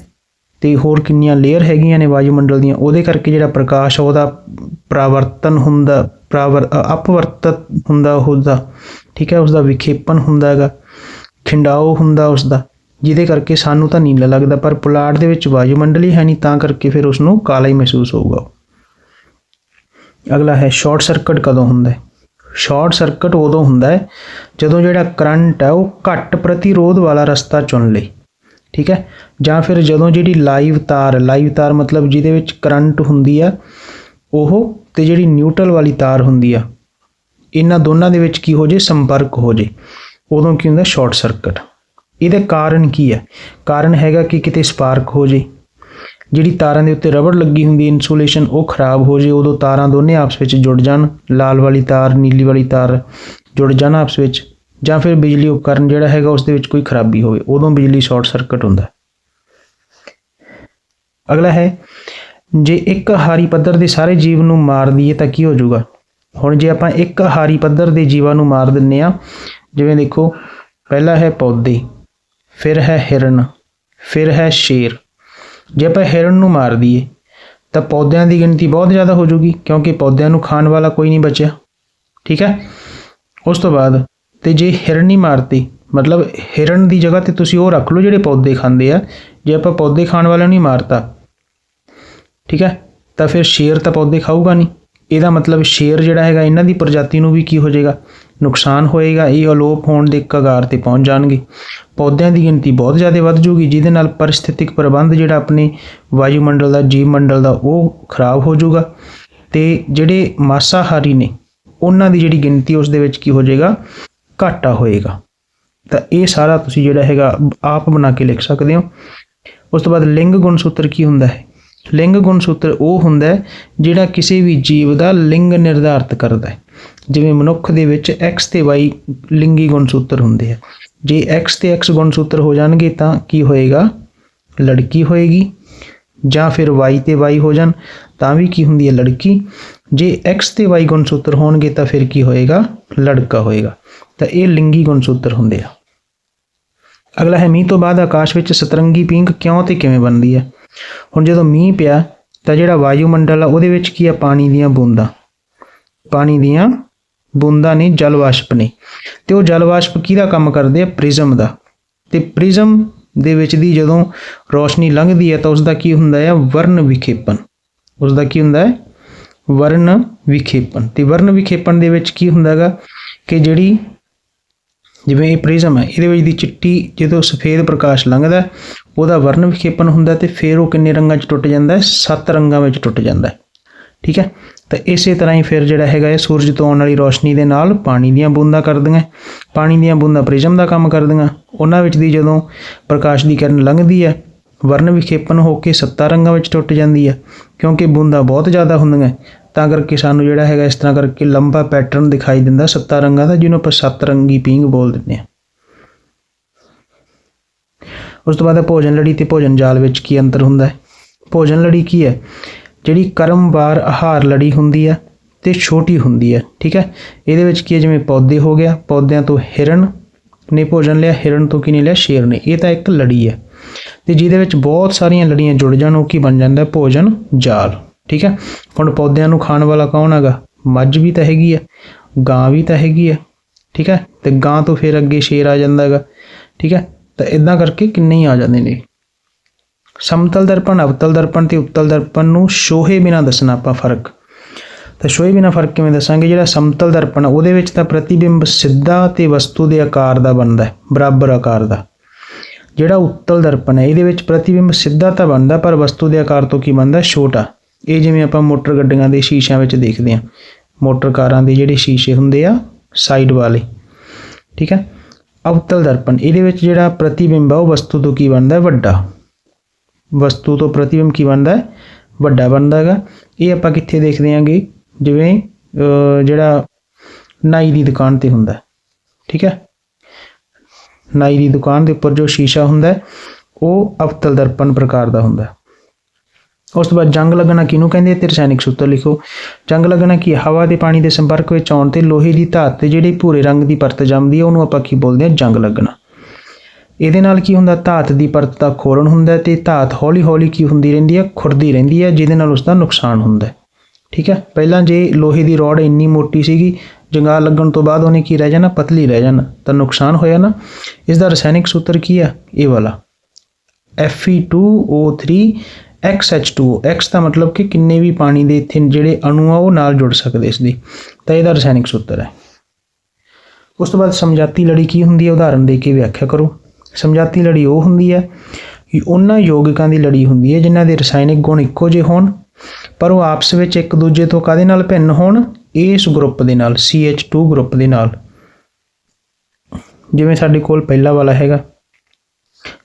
A: ਤੇ ਹੋਰ ਕਿੰਨੀਆਂ ਲੇਅਰ ਹੈਗੀਆਂ ਨੇ ਵਾਯੂਮੰਡਲ ਦੀਆਂ, ਉਹਦੇ ਕਰਕੇ ਜਿਹੜਾ ਪ੍ਰਕਾਸ਼ ਆ, ਉਹਦਾ ਪ੍ਰਾਵਰਤਨ ਹੁੰਦਾ, ਪ੍ਰਾਵਰ, ਅ- ਅਪਵਰਤਤ ਹੁੰਦਾ ਉਹਦਾ, ਠੀਕ ਹੈ ਉਸਦਾ ਵਿਖੇਪਨ ਹੁੰਦਾ ਹੈਗਾ ਖਿੰਡਾਓ ਹੁੰਦਾ ਉਸਦਾ, ਜਿਹਦੇ ਕਰਕੇ ਸਾਨੂੰ ਤਾਂ ਨੀਲਾ ਲੱਗਦਾ, ਪਰ ਪੁਲਾੜ ਦੇ ਵਿੱਚ ਵਾਯੂਮੰਡਲ ਹੀ ਹੈ ਨਹੀਂ, ਤਾਂ ਕਰਕੇ ਫਿਰ ਉਸ ਨੂੰ ਕਾਲਾ ਹੀ ਮਹਿਸੂਸ ਹੋਊਗਾ। ਅਗਲਾ ਹੈ ਸ਼ਾਰਟ ਸਰਕਟ ਕਦੋਂ ਹੁੰਦਾ ਹੈ? ਸ਼ਾਰਟ ਸਰਕਟ ਉਦੋਂ ਹੁੰਦਾ ਹੈ ਜਦੋਂ ਜਿਹੜਾ ਕਰੰਟ ਹੈ ਉਹ ਘੱਟ ਪ੍ਰਤੀਰੋਧ ਵਾਲਾ ਰਸਤਾ ਚੁਣ ਲੇ ਠੀਕ ਹੈ? ਜਾਂ ਫਿਰ ਜਦੋਂ ਜਿਹੜੀ ਲਾਈਵ ਤਾਰ ਲਾਈਵ ਤਾਰ ਮਤਲਬ ਜਿਹਦੇ ਵਿੱਚ ਕਰੰਟ ਹੁੰਦੀ ਆ, ਉਹ ਤੇ ਜਿਹੜੀ ਨਿਊਟਰਲ ਵਾਲੀ ਤਾਰ ਹੁੰਦੀ ਆ, ਇਹਨਾਂ ਦੋਨਾਂ ਦੇ ਵਿੱਚ ਕੀ ਹੋ ਜੇ? ਸੰਪਰਕ ਹੋ ਜੇ। ਉਦੋਂ ਕੀ ਹੁੰਦਾ? Short circuit. ਇਹਦੇ ਕਾਰਨ ਕੀ ਹੈ? ਕਾਰਨ ਹੈਗਾ ਕਿ ਕਿਤੇ ਸਪਾਰਕ ਹੋ ਜੇ। ਜਿਹੜੀ ਤਾਰਾਂ ਦੇ ਉੱਤੇ ਰਬੜ ਲੱਗੀ ਹੁੰਦੀ ਇਨਸੂਲੇਸ਼ਨ ਉਹ ਖਰਾਬ ਹੋ ਜੇ, ਉਦੋਂ ਤਾਰਾਂ ਦੋਨੇ ਆਪਸ ਵਿੱਚ ਜੁੜ ਜਾਣ, ਲਾਲ ਵਾਲੀ ਤਾਰ, ਨੀਲੀ ਵਾਲੀ ਤਾਰ ਜੁੜ ਜਾਣ ਆਪਸ ਵਿੱਚ, ਜਾਂ ਫਿਰ ਬਿਜਲੀ ਉਪਕਰਨ ਜਿਹੜਾ ਹੈਗਾ ਉਸ ਦੇ ਵਿੱਚ ਕੋਈ ਖਰਾਬੀ ਹੋਵੇ, ਉਦੋਂ ਬਿਜਲੀ ਸ਼ਾਰਟ ਸਰਕਟ ਹੁੰਦਾ ਅਗਲਾ ਹੈ, ਜੇ ਇੱਕ ਹਾਰੀ ਪੱਧਰ ਦੇ ਸਾਰੇ ਜੀਵ ਨੂੰ ਮਾਰ ਦਈਏ ਤਾਂ ਕੀ ਹੋ ਜਾਊਗਾ? ਹੁਣ ਜੇ ਆਪਾਂ ਇੱਕ ਹਾਰੀ ਪੱਧਰ ਦੇ ਜੀਵਾਂ ਨੂੰ ਮਾਰ ਦਿੰਨੇ ਆ, ਜਿਵੇਂ ਦੇਖੋ, ਪਹਿਲਾ ਹੈ ਪੌਦੇ, ਫਿਰ ਹੈ ਹਿਰਨ, ਫਿਰ ਹੈ ਸ਼ੇਰ। ਜੇ ਆਪਾਂ ਹਿਰਨ ਨੂੰ ਮਾਰ ਦਈਏ, ਤਾਂ ਪੌਦਿਆਂ ਦੀ ਗਿਣਤੀ ਬਹੁਤ ਜ਼ਿਆਦਾ ਹੋ ਜਾਊਗੀ, ਕਿਉਂਕਿ ਪੌਦਿਆਂ ਨੂੰ ਖਾਣ ਵਾਲਾ ਕੋਈ ਨਹੀਂ ਬਚਿਆ। ਠੀਕ ਹੈ? ਉਸ ਤੋਂ ਬਾਅਦ, ਤੇ ਜੇ ਹਿਰਨ ਨਹੀਂ ਮਾਰਤੀ, ਮਤਲਬ ਹਿਰਨ ਦੀ ਜਗ੍ਹਾ ਤੇ ਤੁਸੀਂ ਉਹ ਰੱਖ ਲਓ ਜਿਹੜੇ ਪੌਦੇ ਖਾਂਦੇ ਆ, ਜੇ ਆਪਾਂ ਪੌਦੇ ਖਾਣ ਵਾਲਿਆਂ ਨੂੰ ਨਹੀਂ ਮਾਰਤਾ, ਠੀਕ ਹੈ? ਤਾਂ ਫਿਰ ਸ਼ੇਰ ਤਾਂ ਪੌਦੇ ਖਾਊਗਾ ਨਹੀਂ। ਇਹਦਾ ਮਤਲਬ ਸ਼ੇਰ ਜਿਹੜਾ ਹੈਗਾ, ਇਹਨਾਂ ਦੀ ਪ੍ਰਜਾਤੀ ਨੂੰ ਵੀ ਕੀ ਹੋ ਜਾਏਗਾ? ਨੁਕਸਾਨ ਹੋਏਗਾ, ਇਹ ਅਲੋਪ ਹੋਣ ਦੇ ਕਗਾਰ ਤੇ ਪਹੁੰਚ ਜਾਣਗੇ। ਪੌਦਿਆਂ ਦੀ ਗਿਣਤੀ ਬਹੁਤ ਜ਼ਿਆਦਾ ਵੱਧ ਜੂਗੀ, ਜਿਹਦੇ ਨਾਲ ਪਰਿਸਥਿਤਿਕ ਪ੍ਰਬੰਧ ਜਿਹੜਾ ਆਪਣੇ ਵਾਯੂਮੰਡਲ ਦਾ ਜੀਵ ਮੰਡਲ ਦਾ, ਉਹ ਖਰਾਬ ਹੋ ਜਾਊਗਾ ਤੇ ਜਿਹੜੇ ਮਾਸਾਹਾਰੀ ਨੇ, ਉਹਨਾਂ ਦੀ ਜਿਹੜੀ ਗਿਣਤੀ ਉਸ ਦੇ ਵਿੱਚ ਕੀ ਹੋ ਜਾਏਗਾ? ਘਾਟਾ ਹੋਏਗਾ। ਤਾਂ ਇਹ ਸਾਰਾ ਤੁਸੀਂ ਜਿਹੜਾ ਹੈਗਾ, ਆਪ ਬਣਾ ਕੇ ਲਿਖ ਸਕਦੇ ਹੋ। ਉਸ ਤੋਂ ਬਾਅਦ ਲਿੰਗ ਗੁਣ ਸੂਤਰ ਕੀ ਹੁੰਦਾ ਹੈ? ਲਿੰਗ ਗੁਣ ਸੂਤਰ ਉਹ ਹੁੰਦਾ ਹੈ ਜਿਹੜਾ ਕਿਸੇ ਵੀ ਜੀਵ ਦਾ ਲਿੰਗ ਨਿਰਧਾਰਤ ਕਰਦਾ ਹੈ। ਜਿਵੇਂ ਮਨੁੱਖ ਦੇ ਵਿੱਚ x ਤੇ y ਲਿੰਗੀ ਗੁਣ ਸੂਤਰ ਹੁੰਦੇ ਆ। ਜੇ x ਤੇ x ਗੁਣ ਸੂਤਰ ਹੋ ਜਾਣਗੇ ਤਾਂ ਕੀ ਹੋਏਗਾ? ਲੜਕੀ ਹੋਏਗੀ। ਜਾਂ ਫਿਰ y ਤੇ y ਹੋ ਜਾਣ, ਤਾਂ ਵੀ ਕੀ ਹੁੰਦੀ ਹੈ ਲੜਕੀ? ਜੇ x ਤੇ y ਗੁਣ ਸੂਤਰ ਹੋਣਗੇ ਤਾਂ ਫਿਰ ਕੀ ਹੋਏਗਾ? ਲੜਕਾ ਹੋਏਗਾ। ਤਾਂ ਇਹ ਲਿੰਗੀ ਗੁਣ ਸੂਤਰ ਹੁੰਦੇ ਆ। ਅਗਲਾ ਹੈ, ਮੀਂਹ ਤੋਂ ਬਾਅਦ ਆਕਾਸ਼ ਵਿੱਚ ਸਤਰੰਗੀ ਪੀਂਗ ਕਿਉਂ ਤੇ ਕਿਵੇਂ ਬਣਦੀ ਹੈ? ਹੁਣ ਜਦੋਂ ਮੀਂਹ ਪਿਆ ਤਾਂ ਜਿਹੜਾ ਵਾਯੂਮੰਡਲ ਆ, ਉਹਦੇ ਵਿੱਚ ਕੀ ਆ? ਪਾਣੀ ਦੀਆਂ ਬੂੰਦਾਂ। ਪਾਣੀ ਦੀਆਂ ਬੂੰਦਾਂ ਨੇ ਜਲ ਵਾਸ਼ਪ ਨੇ। ਤੇ ਉਹ ਜਲ ਵਾਸ਼ਪ ਕਿਹਦਾ ਕੰਮ ਕਰਦੇ ਆ? ਪ੍ਰਿਜ਼ਮ ਦਾ। ਤੇ ਪ੍ਰਿਜ਼ਮ ਦੇ ਵਿੱਚ ਦੀ ਜਦੋਂ ਰੋਸ਼ਨੀ ਲੰਘਦੀ ਹੈ ਤਾਂ ਉਸ ਦਾ ਕੀ ਹੁੰਦਾ ਹੈ ਵਰਨ ਵਿਖੇਪਣ ਉਸ ਦਾ ਕੀ ਹੁੰਦਾ ਹੈ? ਵਰਨ ਵਿਖੇਪਣ ਤੇ ਵਰਨ ਵਿਖੇਪਣ ਦੇ ਵਿੱਚ ਕੀ ਹੁੰਦਾ ਹੈਗਾ? ਕਿ ਜਿਹੜੀ ਜਿਵੇਂ ਇਹ ਪ੍ਰਿਜ਼ਮ ਹੈ, ਇਹਦੇ ਵਿੱਚ ਦੀ ਚਿੱਟੀ ਜਦੋਂ ਸਫੇਦ ਪ੍ਰਕਾਸ਼ ਲੰਘਦਾ ਉਹਦਾ ਵਰਨ ਵਿਖੇਪਨ ਹੁੰਦਾ ਹੈ ਤੇ ਫਿਰ ਉਹ ਕਿੰਨੇ ਰੰਗਾਂ 'ਚ ਟੁੱਟ ਜਾਂਦਾ ਹੈ? ਸੱਤ ਰੰਗਾਂ ਵਿੱਚ ਟੁੱਟ ਜਾਂਦਾ ਹੈ। ਠੀਕ ਹੈ? ਤਾਂ ਇਸੇ ਤਰ੍ਹਾਂ ਹੀ ਫਿਰ ਜਿਹੜਾ ਹੈਗਾ ਇਹ ਸੂਰਜ ਤੋਂ ਆਉਣ ਵਾਲੀ ਰੋਸ਼ਨੀ ਦੇ ਨਾਲ ਪਾਣੀ ਦੀਆਂ ਬੂੰਦਾਂ ਕਰਦੀਆਂ ਪਾਣੀ ਦੀਆਂ ਬੂੰਦਾਂ ਪ੍ਰਿਜ਼ਮ ਦਾ ਕੰਮ ਕਰਦੀਆਂ। ਉਹਨਾਂ ਵਿੱਚ ਦੀ ਜਦੋਂ ਪ੍ਰਕਾਸ਼ ਦੀ ਕਿਰਨ ਲੰਘਦੀ ਹੈ ਵਰਨ ਵਿਖੇਪਨ ਹੋ ਕੇ ਸੱਤਾਂ ਰੰਗਾਂ ਵਿੱਚ ਟੁੱਟ ਜਾਂਦੀ ਹੈ, ਕਿਉਂਕਿ ਬੂੰਦਾਂ ਬਹੁਤ ਜ਼ਿਆਦਾ ਹੁੰਦੀਆਂ ਤਾਂ ਕਰਕੇ ਸਾਨੂੰ ਜਿਹੜਾ ਹੈਗਾ ਇਸ ਤਰ੍ਹਾਂ ਕਰਕੇ ਲੰਬਾ ਪੈਟਰਨ ਦਿਖਾਈ ਦਿੰਦਾ ਸੱਤਾਂ ਰੰਗਾਂ ਦਾ, ਜਿਹਨੂੰ ਆਪਾਂ ਸੱਤ ਰੰਗੀ ਪੀਂਗ ਬੋਲ ਦਿੰਦੇ ਹਾਂ। ਉਸ ਤੋਂ ਬਾਅਦ ਹੈ ਭੋਜਨ ਲੜੀ ਤੇ ਭੋਜਨ ਜਾਲ ਵਿੱਚ ਕੀ ਅੰਤਰ ਹੁੰਦਾ ਹੈ? ਭੋਜਨ ਲੜੀ ਕੀ ਹੈ? ਜਿਹੜੀ ਕਰਮਵਾਰ ਆਹਾਰ ਲੜੀ ਹੁੰਦੀ ਹੈ ਤੇ ਛੋਟੀ ਹੁੰਦੀ ਹੈ, ਠੀਕ ਹੈ? ਇਹਦੇ ਵਿੱਚ ਕੀ ਹੈ? ਜਿਵੇਂ ਪੌਦੇ ਹੋ ਗਿਆ, ਪੌਦਿਆਂ ਤੋਂ ਹਿਰਨ ਨੇ ਭੋਜਨ ਲਿਆ, ਹਿਰਨ ਤੋਂ ਕੀ ਨਹੀਂ ਲਿਆ? ਸ਼ੇਰ ਨੇ। ਇਹ ਤਾਂ ਇੱਕ ਲੜੀ ਹੈ। ਤੇ ਜਿਹਦੇ ਵਿੱਚ ਬਹੁਤ ਸਾਰੀਆਂ ਲੜੀਆਂ ਜੁੜ ਜਾਣ, ਉਹ ਕੀ ਬਣ ਜਾਂਦਾ ਭੋਜਨ ਜਾਲ, ਠੀਕ ਹੈ? ਹੁਣ ਪੌਦਿਆਂ ਨੂੰ ਖਾਣ ਵਾਲਾ ਕੌਣ ਹੈਗਾ? ਮੱਝ ਵੀ ਤਾਂ ਹੈਗੀ ਹੈ, ਗਾਂ ਵੀ ਤਾਂ ਹੈਗੀ ਹੈ, ਠੀਕ ਹੈ? ਤੇ ਗਾਂ ਤੋਂ ਫਿਰ ਅੱਗੇ ਸ਼ੇਰ ਆ ਜਾਂਦਾ ਹੈਗਾ, ਠੀਕ ਹੈ? ਤਾਂ ਇਦਾਂ ਕਰਕੇ ਕਿੰਨੇ ਹੀ ਆ ਜਾਂਦੇ ਨੇ। ਸਮਤਲ ਦਰਪਣ, ਅਵਤਲ ਦਰਪਣ ਤੇ ਉੱਤਲ ਦਰਪਣ ਨੂੰ ਸ਼ੋਹੇ ਬਿਨਾ ਦੱਸਣਾ ਆਪਾਂ ਫ਼ਰਕ। ਤਾਂ ਸ਼ੋਹੇ ਬਿਨਾ ਫ਼ਰਕ ਕਿਵੇਂ ਦੱਸਾਂਗੇ? ਜਿਹੜਾ ਸਮਤਲ ਦਰਪਣ ਉਹਦੇ ਵਿੱਚ ਤਾਂ ਪ੍ਰਤੀਬਿੰਬ ਸਿੱਧਾ ਤੇ ਵਸਤੂ ਦੇ ਆਕਾਰ ਦਾ ਬਣਦਾ ਹੈ, ਬਰਾਬਰ ਆਕਾਰ ਦਾ। ਜਿਹੜਾ ਉੱਤਲ ਦਰਪਣ ਹੈ, ਇਹਦੇ ਵਿੱਚ ਪ੍ਰਤੀਬਿੰਬ ਸਿੱਧਾ ਤਾਂ ਬਣਦਾ, ਪਰ ਵਸਤੂ ਦੇ ਆਕਾਰ ਤੋਂ ਕੀ ਬਣਦਾ? ਛੋਟਾ। ਇਹ ਜਿਵੇਂ ਆਪਾਂ ਮੋਟਰ ਗੱਡੀਆਂ ਦੇ ਸ਼ੀਸ਼ਿਆਂ ਵਿੱਚ ਦੇਖਦੇ ਹਾਂ। ਮੋਟਰ ਕਾਰਾਂ ਦੇ ਜਿਹੜੇ ਸ਼ੀਸ਼ੇ ਹੁੰਦੇ ਆ ਸਾਈਡ ਵਾਲੇ। ਠੀਕ ਹੈ? ਅਵਤਲ ਦਰਪਣ। ਇਹਦੇ ਵਿੱਚ ਜਿਹੜਾ ਪ੍ਰਤੀਬਿੰਬ ਆ, ਉਹ ਵਸਤੂ ਤੋਂ ਕੀ ਬਣਦਾ ਹੈ? ਵੱਡਾ। ਵਸਤੂ ਤੋਂ ਪ੍ਰਤੀਬਿੰਬ ਕੀ ਬਣਦਾ ਹੈ? ਵੱਡਾ ਬਣਦਾ ਹੈਗਾ। ਇਹ ਆਪਾਂ ਕਿੱਥੇ ਦੇਖਦੇ ਆਂਗੇ ਜਿਵੇਂ ਜਿਹੜਾ ਨਾਈ ਦੀ ਦੁਕਾਨ ਤੇ ਹੁੰਦਾ ਠੀਕ ਹੈ? ਨਾਈ ਦੀ ਦੁਕਾਨ ਦੇ ਉੱਪਰ ਜੋ ਸ਼ੀਸ਼ਾ ਹੁੰਦਾ ਉਹ ਅਵਤਲ ਦਰਪਣ ਪ੍ਰਕਾਰ ਦਾ ਹੁੰਦਾ ਉਸ ਤੋਂ ਬਾਅਦ ਜੰਗ ਲੱਗਣਾ ਕਿਹਨੂੰ ਕਹਿੰਦੇ ਆ? ਤੇ ਰਸਾਇਣਿਕ ਸੂਤਰ ਲਿਖੋ। ਜੰਗ ਲੱਗਣਾ ਕੀ ਹਵਾ ਤੇ ਪਾਣੀ ਦੇ ਸੰਪਰਕ ਵਿੱਚ ਆਉਣ ਤੇ ਲੋਹੇ ਦੀ ਧਾਤ ਤੇ ਜਿਹੜੀ ਭੂਰੇ ਰੰਗ ਦੀ ਪਰਤ ਜੰਮਦੀ ਹੈ ਉਹਨੂੰ ਆਪਾਂ ਕੀ ਬੋਲਦੇ ਹਾਂ ਜੰਗ ਲੱਗਣਾ। ਇਹਦੇ ਨਾਲ ਕੀ ਹੁੰਦਾ? ਧਾਤ ਦੀ ਪਰਤ ਦਾ ਖੋਰਨ ਹੁੰਦਾ ਹੈ ਤੇ ਧਾਤ ਹੌਲੀ-ਹੌਲੀ ਕੀ ਹੁੰਦੀ ਰਹਿੰਦੀ ਹੈ ਖੁਰਦੀ ਰਹਿੰਦੀ ਹੈ ਜਿਹਦੇ ਨਾਲ ਉਸ ਦਾ ਨੁਕਸਾਨ ਹੁੰਦਾ। ਹੈ ਠੀਕ ਹੈ ਪਹਿਲਾਂ ਜੇ ਲੋਹੇ ਦੀ ਰੋਡ ਇੰਨੀ ਮੋਟੀ ਸੀਗੀ, ਜੰਗਾਲ ਲੱਗਣ ਤੋਂ ਬਾਅਦ ਉਹਨੇ ਕੀ ਰਹਿ ਜਾਣਾ? ਪਤਲੀ ਰਹਿ ਜਾਣਾ। ਤਾਂ ਨੁਕਸਾਨ ਹੋਇਆ ਨਾ? ਇਸ ਦਾ ਰਸਾਇਣਿਕ ਸੂਤਰ ਕੀ ਹੈ ਇਹ ਵਾਲਾ। Fe2O3 XH2O X ਦਾ ਮਤਲਬ ਕਿ ਕਿੰਨੇ ਵੀ ਪਾਣੀ ਦੇ ਇੱਥੇ ਜਿਹੜੇ ਅਣੂ ਆ, ਉਹ ਨਾਲ ਜੁੜ ਸਕਦੇ ਇਸ ਦੀ। ਤਾਂ ਇਹਦਾ ਰਸਾਇਣਿਕ ਸੂਤਰ ਹੈ। ਉਸ ਤੋਂ ਬਾਅਦ ਸਮਝਾਤੀ ਲੜੀ ਕੀ ਹੁੰਦੀ ਹੈ? ਉਦਾਹਰਨ ਦੇ ਕੇ ਵਿਆਖਿਆ ਕਰੋ। ਸਮਝਾਤੀ ਲੜੀ ਉਹ ਹੁੰਦੀ ਹੈ ਕਿ ਉਹਨਾਂ ਯੋਗਿਕਾਂ ਦੀ ਲੜੀ ਹੁੰਦੀ ਹੈ ਜਿਨ੍ਹਾਂ ਦੇ ਰਸਾਇਣਿਕ ਗੁਣ ਇੱਕੋ ਜਿਹੇ ਹੋਣ, ਪਰ ਉਹ ਆਪਸ ਵਿੱਚ ਇੱਕ ਦੂਜੇ ਤੋਂ ਕਾਦੇ ਨਾਲ ਭਿੰਨ ਹੋਣ? ਇਸ ਗਰੁੱਪ ਦੇ ਨਾਲ CH2 ਗਰੁੱਪ ਦੇ ਨਾਲ। ਜਿਵੇਂ ਸਾਡੇ ਕੋਲ ਪਹਿਲਾ ਵਾਲਾ ਹੈਗਾ।